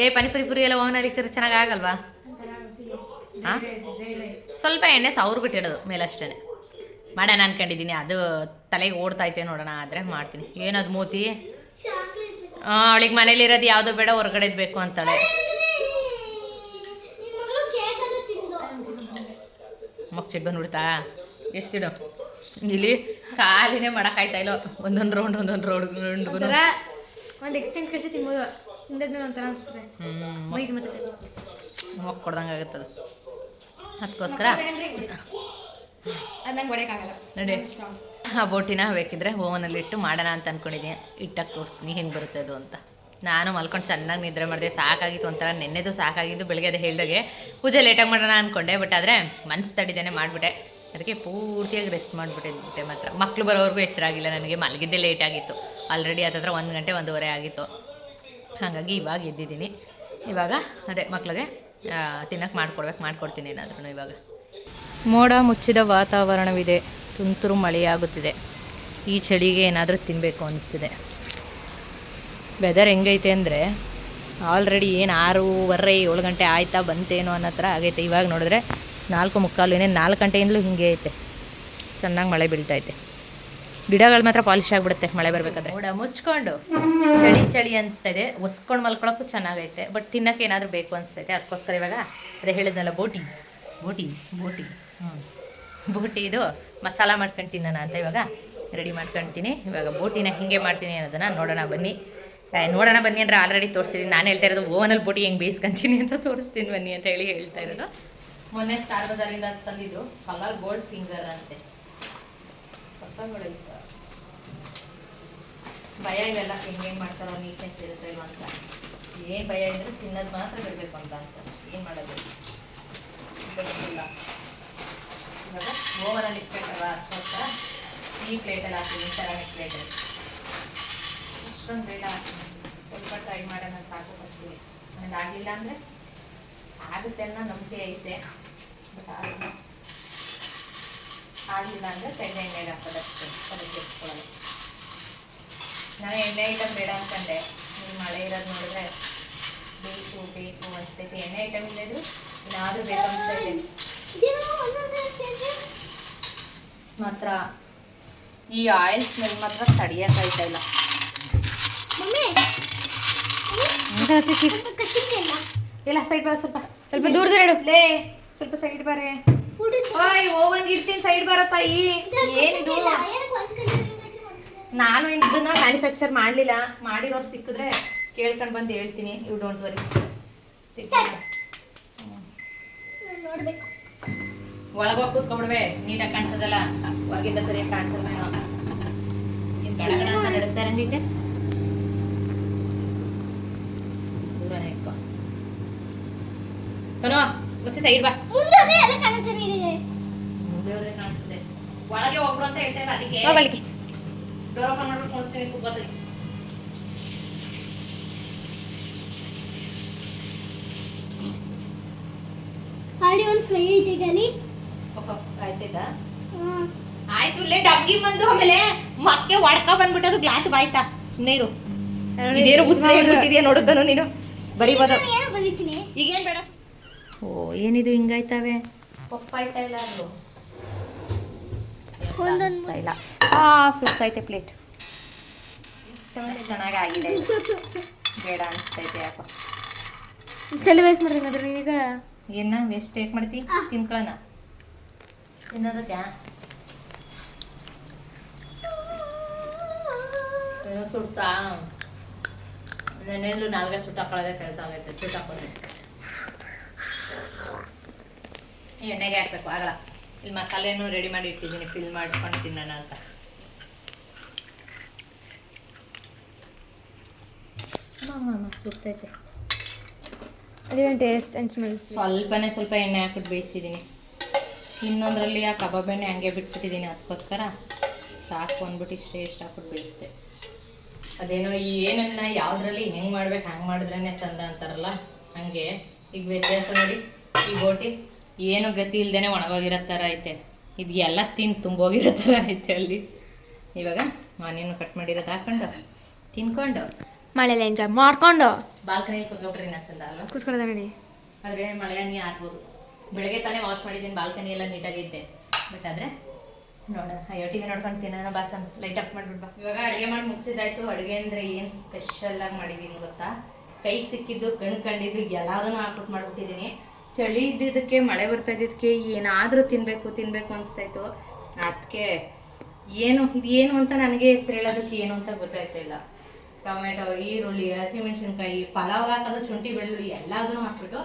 ಏ ಪಾನಿಪುರಿ ಪುರಿ ಎಲ್ಲ ಓವನಲ್ಲಿ ಇಕ್ಕಿದ್ರೆ ಚೆನ್ನಾಗಿ ಆಗಲ್ವಾ? ಹಾಂ ಸ್ವಲ್ಪ ಎಣ್ಣೆ ಸಾವಿರ ಬಿಟ್ಟಿಡೋದು ಮೇಲಷ್ಟೇ ಮಾಡೋಣ ಅನ್ಕೊಂಡಿದ್ದೀನಿ ಅದು ತಲೆಗೆ ಓಡ್ತೈತೆ ನೋಡೋಣ, ಆದರೆ ಮಾಡ್ತೀನಿ. ಏನದು ಮೂತಿ? ಅವಳಿಗೆ ಮನೇಲಿರೋದು ಯಾವುದು ಬೇಡ, ಹೊರಗಡೆದು ಬೇಕು ಅಂತಾಳೆ ನಿಮ್ಮ ಮಗಳು ಕೇಕ್ ಅದು ತಿಂದು ಮಕ್ ಚಿಟ್ ಬಂದ್ಬಿಡ್ತಾ ಎತ್ತಿಡು ಇಲ್ಲಿ ಕಾಲಿನೇ ಮಾಡೋಕ್ಕಾಯ್ತಾ ಇಲ್ಲ? ಒಂದೊಂದು ರೌಂಡ್ ಒಂದೊಂದು ರೌಂಡ್ ರೌಂಡ್ಗೂ ಒಂದು ಎಕ್ಸ್ಟೆಂಟ್ ಕಷ್ಟ ತಿನ್ಬೋದು. ತಿಂದದ್ಮೇಲೆ ಒಂಥರ ಅನ್ಸುತ್ತೆ. ಮೈಗೆ ಮತ್ತೆ ಮೊಕ್ ಕೊಡ್ದಂಗೆ ಆಗುತ್ತದು. ಅದಕ್ಕೋಸ್ಕರ ಅದು ನಂಗೆ ಹೊಡೆಯೋಕ್ಕಾಗಲ್ಲ. ನಡಿ. ಆ ಬೋಟಿನ ಬೇಕಿದ್ರೆ ಓವನಲ್ಲಿ ಇಟ್ಟು ಮಾಡೋಣ ಅಂತ ಅನ್ಕೊಂಡಿದ್ದೀನಿ ಇಟ್ಟಾಗ ತೋರಿಸ್ತೀನಿ. ಹೆಂಗೆ ಬರುತ್ತೆ ಅದು ಅಂತ. ನಾನು ಮಲ್ಕೊಂಡು ಚೆನ್ನಾಗಿ ನಿದ್ರೆ ಮಾಡಿದೆ, ಸಾಕಾಗಿತ್ತು ಒಂಥರ ನೆನ್ನೆದು ಸಾಕಾಗಿದ್ದು ಬೆಳಗ್ಗೆ ಅದು ಹೇಳಿದಾಗೆ. ಪೂಜೆ ಲೇಟಾಗಿ ಮಾಡೋಣ ಅಂದ್ಕೊಂಡೆ ಬಟ್ ಆದರೆ ಮನ್ಸು ತಡಿದೇನೆ ಮಾಡಿಬಿಟ್ಟೆ. ಅದಕ್ಕೆ ಪೂರ್ತಿಯಾಗಿ ರೆಸ್ಟ್ ಮಾಡಿಬಿಟ್ಟೆ ಮಾತ್ರ. ಮಕ್ಕಳು ಬರೋವರೆಗೂ ಎಚ್ಚರಾಗಿಲ್ಲ ನನಗೆ, ಮಲಗಿದ್ದೇ ಲೇಟ್ ಆಗಿತ್ತು. ಆಲ್ರೆಡಿ ಹತ್ತತ್ರ ಒಂದು ಗಂಟೆ, ಒಂದೂವರೆ ಆಗಿತ್ತು. ಹಾಗಾಗಿ ಇವಾಗ ಎದ್ದಿದ್ದೀನಿ. ಇವಾಗ ಅದೇ ಮಕ್ಳಿಗೆ ತಿನ್ನಕ್ಕೆ ಮಾಡ್ಕೊಡ್ಬೇಕು, ಮಾಡ್ಕೊಡ್ತೀನಿ ಏನಾದ್ರೂ ಇವಾಗ. ಮೋಡ ಮುಚ್ಚಿದ ವಾತಾವರಣವಿದೆ. ತುಂತುರು ಮಳೆಯಾಗುತ್ತಿದೆ. ಈ ಚಳಿಗೆ ಏನಾದರೂ ತಿನ್ನಬೇಕು ಅನಿಸ್ತಿದೆ. ವೆದರ್ ಹೆಂಗೈತೆ ಅಂದರೆ ಆಲ್ರೆಡಿ ಏನು ಆರೂವರೆ, ಏಳು ಗಂಟೆ ಆಯ್ತಾ ಬಂತೇನೋ ಅನ್ನೋ ಥರ ಆಗೈತೆ. ಇವಾಗ ನೋಡಿದ್ರೆ ನಾಲ್ಕು ಮುಕ್ಕಾಲು ಏನೇನು ನಾಲ್ಕು ಗಂಟೆಯಿಂದಲೂ ಹಿಂಗೆ ಐತೆ. ಚೆನ್ನಾಗಿ ಮಳೆ ಬೀಳ್ತೈತೆ. ಗಿಡಗಳು ಮಾತ್ರ ಪಾಲಿಶ್ ಆಗಿಬಿಡುತ್ತೆ ಮಳೆ ಬರಬೇಕಾದ್ರೆ. ಮೋಡ ಮುಚ್ಕೊಂಡು. ಚಳಿ ಚಳಿ ಅನಿಸ್ತಾ ಇದೆ. ಒಸ್ಕೊಂಡು ಮಲ್ಕೊಳಕ್ಕೂ ಚೆನ್ನಾಗೈತೆ. ಬಟ್ ತಿನ್ನಕ್ಕೆ ಏನಾದರೂ ಬೇಕು ಅನಿಸ್ತೈತೆ. ಅದಕ್ಕೋಸ್ಕರ ಇವಾಗ ಅದೇ ಹೇಳಿದ್ನಲ್ಲ, ಬೋಟಿ. ಬೋಟಿ ಬೋಟಿ. ಹ್ಞೂ ಬೋಟಿ ಇದು ಮಸಾಲ ಮಾಡ್ಕೊಂಡು ತಿನ್ನೋಣ ಅಂತ ಇವಾಗ ರೆಡಿ ಮಾಡ್ಕೊಳ್ತೀನಿ ಇವಾಗ ಬೋಟಿನ ಹಿಂಗೆ ಮಾಡ್ತೀನಿ ಅನ್ನೋದನ್ನು ನೋಡೋಣ ಬನ್ನಿ. ನೋಡೋಣ ಬನ್ನಿ ಅಂದ್ರೆ ಆಲ್ರೆಡಿ ತೋರಿಸಿದ್ದೀನಿ ನಾನು ಹೇಳ್ತಾ ಇರೋದು ಓವನಲ್ಲಿ ಬೋಟಿ ಹೆಂಗೆ ಬೇಯಿಸ್ಕೊಂತೀನಿ ಅಂತ ತೋರಿಸ್ತೀನಿ ಬನ್ನಿ ಅಂತ ಹೇಳಿ ಹೇಳ್ತಾ ಇರೋದು. ಮೊನ್ನೆ ಸ್ಟಾರ್ ಬಜಾರಿಂದ ತಂದಿದ್ದು ಕಲರ್ ಗೋಲ್ಡ್ ಫಿಂಗರ್ ಅಂತೆ. ಹೊಸ ಭಯ ಇವೆಲ್ಲ ಹೆಂಗೆ ಮಾಡ್ತಾರೋ ನೀಟ್ನೆಸ್ ಇರುತ್ತೆ ಇಲ್ಲ ಅಂತ. ಏನು ಭಯ ಇದ್ರೆ ತಿನ್ನೋದು ಮಾತ್ರ ಬಿಡಬೇಕು ಅಂತ ಅನ್ಸಲ್ಲ ಏನು ಮಾಡೋದು? ಗೊತ್ತಿಲ್ಲ. ಇವಾಗ ಓವನಲ್ಲಿ ಇಟ್ಬೇಕಲ್ವ ಅದಕ್ಕೋಸ್ಕರ ಈ ಪ್ಲೇಟಲ್ಲಿ ಹಾಕ್ತೀನಿ ಸೆರಾಮಿಕ್ ಪ್ಲೇಟಲ್ಲಿ ಅಷ್ಟೊಂದು ಬೇಡ ಸ್ವಲ್ಪ ಟ್ರೈ ಮಾಡೋಣ ಸಾಕು ಫಸ್ಟಿಗೆ ಆಮೇಲೆ ಆಗಲಿಲ್ಲ ಅಂದರೆ ಆಗುತ್ತೆ ಅನ್ನೋ ನಂಬಿಕೆ ಐತೆ. ಬಟ್ ಆಗಲ್ಲ ಆಗಲಿಲ್ಲ ಅಂದರೆ ತೆಂಗಿನ ಎಣ್ಣೆಗೆ ಹಾಕೋದಷ್ಟೇ ನಾನು ಎಣ್ಣೆ ಐಟಮ್ ಬೇಡ ಅಂತಂದೆ ನೀವು ಮಳೆ ಇರೋದು ನೋಡಿದ್ರೆ ಬೇಕು ಬೇಕು ಅನಿಸ್ತೈತೆ. ಎಣ್ಣೆ ಐಟಮ್ ಇಲ್ಲದ್ರು ಏನಾದರೂ ಬೇಕು ಅನಿಸ್ತೈತೆ. ಮಾತ್ರ ಈ ಆಯಿಲ್ ಸ್ಮೆಲ್ ಮಾತ್ರ ತಡಿಯೋಕ್ಕಾಯ್ತಾ ಇಲ್ಲ ಮಮ್ಮಿ ಸ್ವಲ್ಪ ಕಟ್ಟಿಂಗ್ ಇಲ್ಲ ಸೈಡ್ ಬರ ಸ್ವಲ್ಪ. ಸ್ವಲ್ಪ ದೂರ ದೂರ ಇಡು. ಲೇ. ಸ್ವಲ್ಪ ಸೈಡ್ ಬಾರೆ. ಓಯ್ ಓವನ್ ಇಡ್ತೀನಿ ಸೈಡ್ ಬರೋ ತಾಯಿ. ಏನಿದು? ನಾನು ಇದನ್ನ ಮ್ಯಾನುಫ್ಯಾಕ್ಚರ್ ಮಾಡಲಿಲ್ಲ. ಮಾಡಿರೋರು ಸಿಕ್ಕಿದ್ರೆ ಕೇಳ್ಕೊಂಡು ಬಂದು ಹೇಳ್ತೀನಿ. ಯು ಡೋಂಟ್ ವರಿ ನೋಡ್ಬೇಕು. ಒಳಗೋಗಿ ಕೂತ್ಕೊಬಿಡ್ವೆ ನೀಟಾಗಿ ಕಾಣಿಸೋದಲ್ಲ. ಹೊರಗಿಂದ ಸರಿಯಾಗಿ ಕಾಣಿಸೋದೇನೋ ನಿಮ್ ನೀನು ಗಡ ಗಡ ಅಂತ ನಡುತ್ತಾರೆ ಕನೋ ಬಸ್ಸಿ ಸೈಡ್ ಬಾ. ಮುಂದೆ ಹೋದ್ರೆ ಎಲ್ಲ ಕಾಣುತ್ತೆ ನೀರಿಗೆ. ಮುಂದೆ ಹೋದ್ರೆ ಕಾಣಿಸುತ್ತೆ. ಒಳಗೆ ಹೋಗ್ಬಿಡು ಅಂತ ಹೇಳ್ತೇವೆ ಅದಕ್ಕೆ ಹೋಗಲಿಕ್ಕೆ ಡೋರ್ ಓಪನ್ ಮಾಡ್ಬಿಟ್ಟು ಮುಗಿಸ್ತೀನಿ ಕೂತ್ಕೋತೀನಿ ಆಡಿ ಒಂದು ಫ್ರೈ ಐತೆ ಅಲ್ಲಿ. ಆಯ್ತೈತಾ ಆಯ್ತು ಇಲ್ಲೇ ಡಬ್ಗಿ ಬಂದು ಆಮೇಲೆ ಮಕ್ಕೆ ಒಡ್ಕ ಬಂದ್ಬಿಟ್ಟದು ಗ್ಲಾಸ್ ಬಾಯ್ತಾ ಸುಮ್ಮನೆ ಇರು. ಇದೇನು ಉಸಿರು ಹೇಳ್ಬಿಟ್ಟಿದ್ಯಾ ನೋಡುದನು ನೀನು? ಬರಿಬೋದು. ಈಗೇನ್ ಬೇಡ ಓ ಏನಿದು ಹಿಂಗಾಯ್ತಾವೆ? ಪಪ್ಪ ಆಯ್ತಾ ಇಲ್ಲ ಅದು ಆ ಸುಡ್ತೈತೆ ಪ್ಲೇಟ್ ಚೆನ್ನಾಗಿ ಆಗಿದೆ ಬೇಡ ಅನಿಸ್ತೈತೆ ಯಾಕೋ. ಇಷ್ಟೆಲ್ಲ ವೇಸ್ಟ್ ಮಾಡ್ತೀನಿ ನೋಡ್ರಿ ಈಗ ಏನ ವೇಸ್ಟ್ ಹೇಗೆ ಮಾಡ್ತಿ? ತಿನ್ಕೊಳ್ಳೋಣ ತಿನ್ನೋದಕ್ಕೆ ಸುಡ್ತಾ. ನೆನೆಯಲ್ಲೂ ನಾಲ್ಗೆ ಸುಟ್ಟು ಹಾಕೊಳ್ಳೋದೇ ಕೆಲಸ ಆಗೈತೆ ಸುಟ್ಟು ಹಾಕೋದು ಎಣ್ಣೆಗೆ ಹಾಕ್ಬೇಕು ಆಗಲ್ಲ. ಇಲ್ಲಿ ಮಸಾಲೆನೂ ರೆಡಿ ಮಾಡಿ ಇಟ್ಟಿದ್ದೀನಿ ಫಿಲ್ ಮಾಡ್ಕೊಂಡು ತಿನ್ನೋಣ ಅಂತ. ಸುತ್ತೈತೆ ಟೇಸ್ಟ್ ಆ್ಯಂಡ್ ಸ್ವಲ್ಪನೇ ಸ್ವಲ್ಪ ಎಣ್ಣೆ ಹಾಕ್ಬಿಟ್ಟು ಬೇಯಿಸಿದ್ದೀನಿ. ಇನ್ನೊಂದರಲ್ಲಿ ಆ ಕಬಾಬ್ ಎಣ್ಣೆ ಹಂಗೆ ಬಿಟ್ಬಿಟ್ಟಿದ್ದೀನಿ ಅದಕ್ಕೋಸ್ಕರ. ಸಾಕು ಅಂದ್ಬಿಟ್ಟು ಇಷ್ಟೇ ಇಷ್ಟ ಹಾಕ್ಬಿಟ್ಟು ಬೇಯಿಸಿದೆ. ಅದೇನೋ ಈ ಏನನ್ನ ಯಾವುದ್ರಲ್ಲಿ ಹೆಂಗೆ ಮಾಡ್ಬೇಕು ಹಂಗೆ ಮಾಡಿದ್ರೇ ಚಂದ ಅಂತಾರಲ್ಲ ಹಂಗೆ. ಈಗ ವ್ಯತ್ಯಾಸ ನೋಡಿ ಈ ಬೋಟಿ. ಏನು ಗತಿ ಇಲ್ದೇ ಒಣಗೋಗಿರೋ ಥರ ಐತೆ. ಇದು ಎಲ್ಲ ತಿಂದು ತುಂಬೋಗಿರೋ ಥರ ಐತೆ ಅಲ್ಲಿ. ಇವಾಗ ಆನಿಯನ್ ಕಟ್ ಮಾಡಿರೋದು ಹಾಕೊಂಡು ತಿನ್ಕೊಂಡು. ಮಳೆಲ್ಲ ಎಂಜಾಯ್ ಮಾಡ್ಕೊಂಡು. ಬಾಲ್ಕನಿಯಲ್ಲಿ ಕುತ್ಕೊಬಿಟ್ರಿ ನಾನು ಚಂದ ಅಲ್ವಾ? ಕುತ್ಕೊಳ್ಳೋದ ನೋಡಿ ಆದರೆ ಮಳೆ ನೀ ಆಗ್ಬೋದು. ಬೆಳಗ್ಗೆ ತಾನೇ ವಾಶ್ ಮಾಡಿದ್ದೀನಿ ಬಾಲ್ಕನಿ ಎಲ್ಲ ನೀಟಾಗಿದ್ದೆ ಬಟ್ ಆದರೆ ನೋಡೋಣ. ಅಯ್ಯೋ ಟಿವಿ ನೋಡ್ಕೊಂಡು ತಿನ್ನೋಣ ಬಾಸನ್ ಲೈಟ್ ಆಫ್ ಮಾಡಿಬಿಡ್ಬಾ ಇವಾಗ ಅಡುಗೆ ಮಾಡಿ ಮುಗಿಸಿದಾಯ್ತು ಅಡುಗೆ ಅಂದರೆ ಏನು ಸ್ಪೆಷಲ್ ಆಗಿ ಮಾಡಿದ್ದೀನಿ ಗೊತ್ತಾ? ಕೈಗೆ ಸಿಕ್ಕಿದ್ದು ಕಣ್ಣು ಕಂಡಿದ್ದು ಎಲ್ಲದನ್ನು ಹಾಕ್ಬಿಟ್ಟು ಮಾಡ್ಬಿಟ್ಟಿದ್ದೀನಿ. ಚಳಿ ಇದ್ದಿದ್ದಕ್ಕೆ, ಮಳೆ ಬರ್ತಾ ಇದ್ದಿದ್ದಕ್ಕೆ ಏನಾದರೂ ತಿನ್ನಬೇಕು ತಿನ್ನಬೇಕು ಅನಿಸ್ತಾಯಿತ್ತು ಅದಕ್ಕೆ ಏನು, ಇದು ಏನು ಅಂತ ನನಗೆ ಹೆಸರು ಹೇಳೋದಕ್ಕೆ ಏನು ಅಂತ ಗೊತ್ತಾಯ್ತಿಲ್ಲ ಟೊಮೆಟೊ, ಈರುಳ್ಳಿ, ಹಸಿಮೆಣಸಿನ್ಕಾಯಿ, ಪಲಾವ್ ಹಾಕೋದು, ಶುಂಠಿ, ಬೆಳ್ಳುಳ್ಳಿ ಎಲ್ಲದನ್ನು ಹಾಕ್ಬಿಟ್ಟು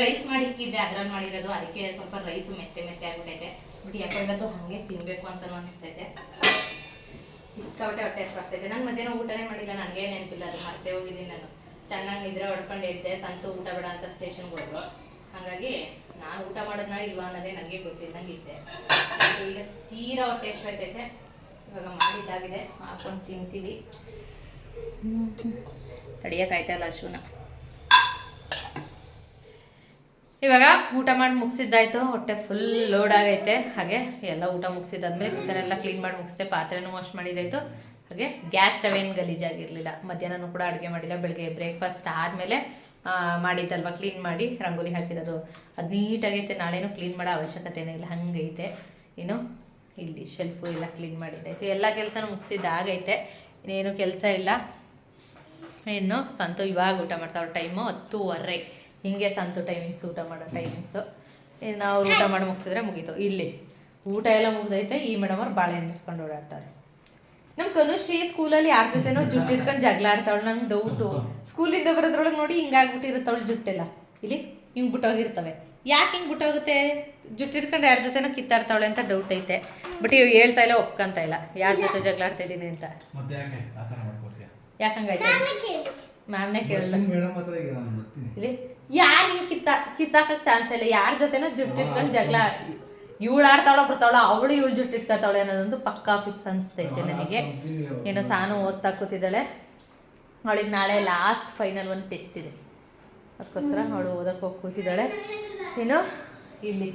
ರೈಸ್ ಮಾಡಿ ಇಕ್ಕಿದ್ದೆ. ಅದ್ರಲ್ಲಿ ಮಾಡಿರೋದು, ಅದಕ್ಕೆ ಸ್ವಲ್ಪ ರೈಸ್ ಮೆತ್ತೆ ಮೆತ್ತೆ ಆಗ್ಬಿಟ್ಟೈತೆ. ಬಟ್ ಯಾಕಂದ್ರೂ ಹಾಗೆ ತಿನ್ನಬೇಕು ಅಂತಲೂ ಅನಿಸ್ತೈತೆ ಸಿಕ್ಕಾಬಟ್ಟೆ ಹೊಟ್ಟೆ ಅಷ್ಟು ಆಗ್ತೈತೆ ನಾನು ಮಧ್ಯಾಹ್ನ ಊಟನೇ ಮಾಡಿಲ್ಲ ನನಗೆ ನೆನಪಿಲ್ಲ. ಅದು ಮತ್ತೆ ಹೋಗಿದ್ದೀನಿ ನಾನು. ಚೆನ್ನಾಗಿ ನಿದ್ರೆ ಹೊಡ್ಕೊಂಡು ಇದ್ದೆ. ಸಂತು ಊಟ ಬೇಡ ಅಂತ ಸ್ಟೇಷನ್ಗೆ ಹೋದ್ರು. ಹಾಗಾಗಿ ನಾನು ಊಟ ಮಾಡೋದನ್ನ ಇಲ್ವಾ ಅನ್ನೋದೇ ನನಗೆ ಗೊತ್ತಿದ್ದಂಗೆ ಇದ್ದೆ. ಈಗ ತೀರಾ ಹೊಟ್ಟೆ ಎಷ್ಟು ಆಗ್ತೈತೆ ಇವಾಗ ಮಾಡಿದ್ದಾಗಿದೆ ಹಾಕೊಂಡು ತಿಂತೀವಿ. ತಡಿಯೋಕ್ಕಾಯ್ತಲ್ಲ ಅಶುನ ಇವಾಗ ಊಟ ಮಾಡಿ ಮುಗಿಸಿದ್ದಾಯ್ತು. ಹೊಟ್ಟೆ ಫುಲ್ ಲೋಡ್ ಆಗೈತೆ. ಹಾಗೆ ಎಲ್ಲ ಊಟ ಮುಗಿಸಿದ್ದಾದ್ಮೇಲೆ ಕಿಚನ್ ಎಲ್ಲ ಕ್ಲೀನ್ ಮಾಡಿ ಮುಗಿಸಿದೆ, ಪಾತ್ರೆನೂ ವಾಶ್ ಮಾಡಿದ್ದಾಯಿತು. ಹಾಗೆ ಗ್ಯಾಸ್ ಸ್ಟವೇನು ಗಲೀಜಾಗಿರಲಿಲ್ಲ. ಮಧ್ಯಾಹ್ನನೂ ಕೂಡ ಅಡುಗೆ ಮಾಡಿಲ್ಲ, ಬೆಳಗ್ಗೆ ಬ್ರೇಕ್ಫಾಸ್ಟ್ ಆದಮೇಲೆ ಮಾಡಿದ್ದಲ್ವ? ಕ್ಲೀನ್ ಮಾಡಿ ರಂಗೋಲಿ ಹಾಕಿರೋದು. ಅದು ನೀಟಾಗೈತೆ ನಾಳೆನೂ ಕ್ಲೀನ್ ಮಾಡೋ ಅವಶ್ಯಕತೆನೇ ಇಲ್ಲ. ಹಂಗೈತೆ. ಏನು? ಇಲ್ಲಿ ಶೆಲ್ಫು ಎಲ್ಲ ಕ್ಲೀನ್ ಮಾಡಿದ್ದಾಯಿತು ಎಲ್ಲ ಕೆಲಸನೂ ಮುಗಿಸಿದ್ದಾಗೈತೆ ಇನ್ನೇನು ಕೆಲಸ ಇಲ್ಲ. ಇನ್ನು ಸಂತು ಇವಾಗ ಊಟ ಮಾಡ್ತಾವ್ರ ಟೈಮು ಹತ್ತೂವರೆ. ಹಿಂಗೆ ಸಂತು ಟೈಮಿಂಗ್ಸ್ ಊಟ ಮಾಡೋ ಟೈಮಿಂಗ್ಸು ಇನ್ನು ಅವ್ರು ಊಟ ಮಾಡಿ ಮುಗಿಸಿದ್ರೆ ಮುಗೀತು. ಇಲ್ಲಿ ಊಟ ಎಲ್ಲ ಮುಗ್ದೈತೆ. ಈ ಮೇಡಮ್ ಅವ್ರು ಬಾಳೆಹಣ್ಣು ಇಟ್ಕೊಂಡು ಓಡಾಡ್ತಾರೆ. ನಮ್ಮ ಕನುಶ್ರೀ ಸ್ಕೂಲಲ್ಲಿ ಯಾರ ಜೊತೆನೋ ಜುಟ್ಟು ಇಟ್ಕೊಂಡು ಜಗಳ ಆಡ್ತಾವಳು ಡೌಟ್ ಡೌಟು ಸ್ಕೂಲಿಂದ ಬರೋದ್ರೊಳಗೆ ನೋಡಿ ಹಿಂಗಾಗ್ಬಿಟ್ಟಿರುತ್ತವಳು ಜುಟ್ಟೆಲ್ಲ. ಇಲ್ಲಿ ಹಿಂಗ್ ಬಿಟ್ಟೋಗಿರ್ತವೆ. ಯಾಕೆ ಹಿಂಗೆ ಬಿಟ್ಟೋಗುತ್ತೆ? ಜುಟ್ಟು ಇಟ್ಕೊಂಡು ಯಾರ ಜೊತೆನೋ ಕಿತ್ತಾಡ್ತಾವಳೆ ಅಂತ ಡೌಟ್ ಐತೆ. ಬಟ್ ಇವ್ ಹೇಳ್ತಾ ಇಲ್ಲ ಒಪ್ಕೊಂತ ಇಲ್ಲ. ಯಾರ ಜೊತೆ ಜಗಳ ಆಡ್ತಾ ಇದ್ದೀನಿ ಅಂತ. ಮತ್ತೆ ಯಾಕೆ ಯಾಕಂಗಾಯ್ತು ಮ್ಯಾಮ್ನೇ ಕೇಳಲ್ಲ. ಇಲ್ಲಿ ಯಾರು ಹಿಂಗೆ ಕಿತ್ತ ಚಾನ್ಸ್ ಇಲ್ಲ. ಯಾರ ಜೊತೆನೋ ಜುಟ್ಟು ಇಟ್ಕೊಂಡು ಜಗಳ ಇವಳು ಆಡ್ತಾವಳ ಬರ್ತಾವಳ ಅವಳು ಇವಳು ಜುಟ್ಟು ಇಟ್ಕೊತಾವಳೆ ಅನ್ನೋದೊಂದು ಪಕ್ಕಾ ಫಿಕ್ಸ್ ಅನಿಸ್ತೈತೆ ನನಗೆ. ಏನೋ ಸಾನು ಓದ್ತಾ ಕೂತಿದ್ದಾಳೆ. ಅವಳಿಗೆ ನಾಳೆ ಲಾಸ್ಟ್ ಫೈನಲ್ ಒಂದು ಟೆಸ್ಟ್ ಇದೆ. ಅದಕ್ಕೋಸ್ಕರ ಅವಳು ಓದಕ್ಕೆ ಹೋಗಿ ಕೂತಿದ್ದಾಳೆ. ಏನು? ಇಲ್ಲಿ.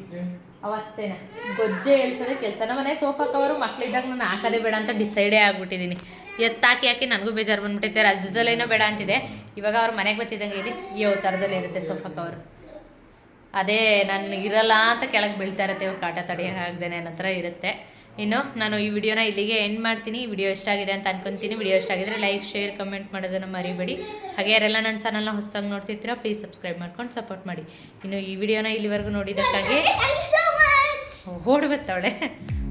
ಅವಸ್ಥೆನ ಗೊಜ್ಜೆ ಹೇಳ್ಸೋದೇ ಕೆಲಸ. ನಮ್ಮ ಮನೆ ಸೋಫಾ ಕವರು ಮಕ್ಳಿದ್ದಾಗ ನಾನು ಹಾಕೋದೇ ಬೇಡ ಅಂತ ಡಿಸೈಡೇ ಆಗ್ಬಿಟ್ಟಿದ್ದೀನಿ. ಎತ್ತಾಕಿ ಹಾಕಿ ನನಗೂ ಬೇಜಾರು ಬಂದ್ಬಿಟ್ಟೈತೆ ರಜದಲ್ಲೇನೋ ಬೇಡ ಅಂತಿದೆ. ಇವಾಗ ಅವ್ರ ಮನೆಗೆ ಬರ್ತಿದ್ದಂಗೆ ಇಲ್ಲಿ ಯಾವ ಥರದಲ್ಲಿ ಇರುತ್ತೆ ಸೋಫಾ ಕವರು ಅದೇ ನಾನು ಇರಲ್ಲ ಅಂತ ಕೆಳಗೆ ಬೀಳ್ತಾ ಇರುತ್ತೆ ಇವ್ರು ಕಾಟ ತಡೆಯೋಕ್ಕಾಗ್ದೇನೆ ಅನ್ನೋ ಥರ ಇರುತ್ತೆ. ಇನ್ನು ನಾನು ಈ ವಿಡಿಯೋನ ಇಲ್ಲಿಗೆ ಎಂಡ್ ಮಾಡ್ತೀನಿ. ಈ ವಿಡಿಯೋ ಇಷ್ಟ ಆಗಿದೆ ಅಂತ ಅನ್ಕೊಂತೀನಿ. ವಿಡಿಯೋ ಇಷ್ಟ ಆಗಿದ್ರೆ ಲೈಕ್ ಶೇರ್ ಕಮೆಂಟ್ ಮಾಡೋದನ್ನು ಮರಿಬೇಡಿ. ಹಾಗೆ ಯಾರೆಲ್ಲ ನನ್ನ ಚಾನಲ್ನ ಹೊಸದಾಗಿ ನೋಡ್ತಿರ್ತೀರಾ ಪ್ಲೀಸ್ ಸಬ್ಸ್ಕ್ರೈಬ್ ಮಾಡ್ಕೊಂಡು ಸಪೋರ್ಟ್ ಮಾಡಿ. ಇನ್ನು ಈ ವಿಡಿಯೋನ ಇಲ್ಲಿವರೆಗೂ ನೋಡಿದ್ದಕ್ಕಾಗಿ Thank ಅವಳೆ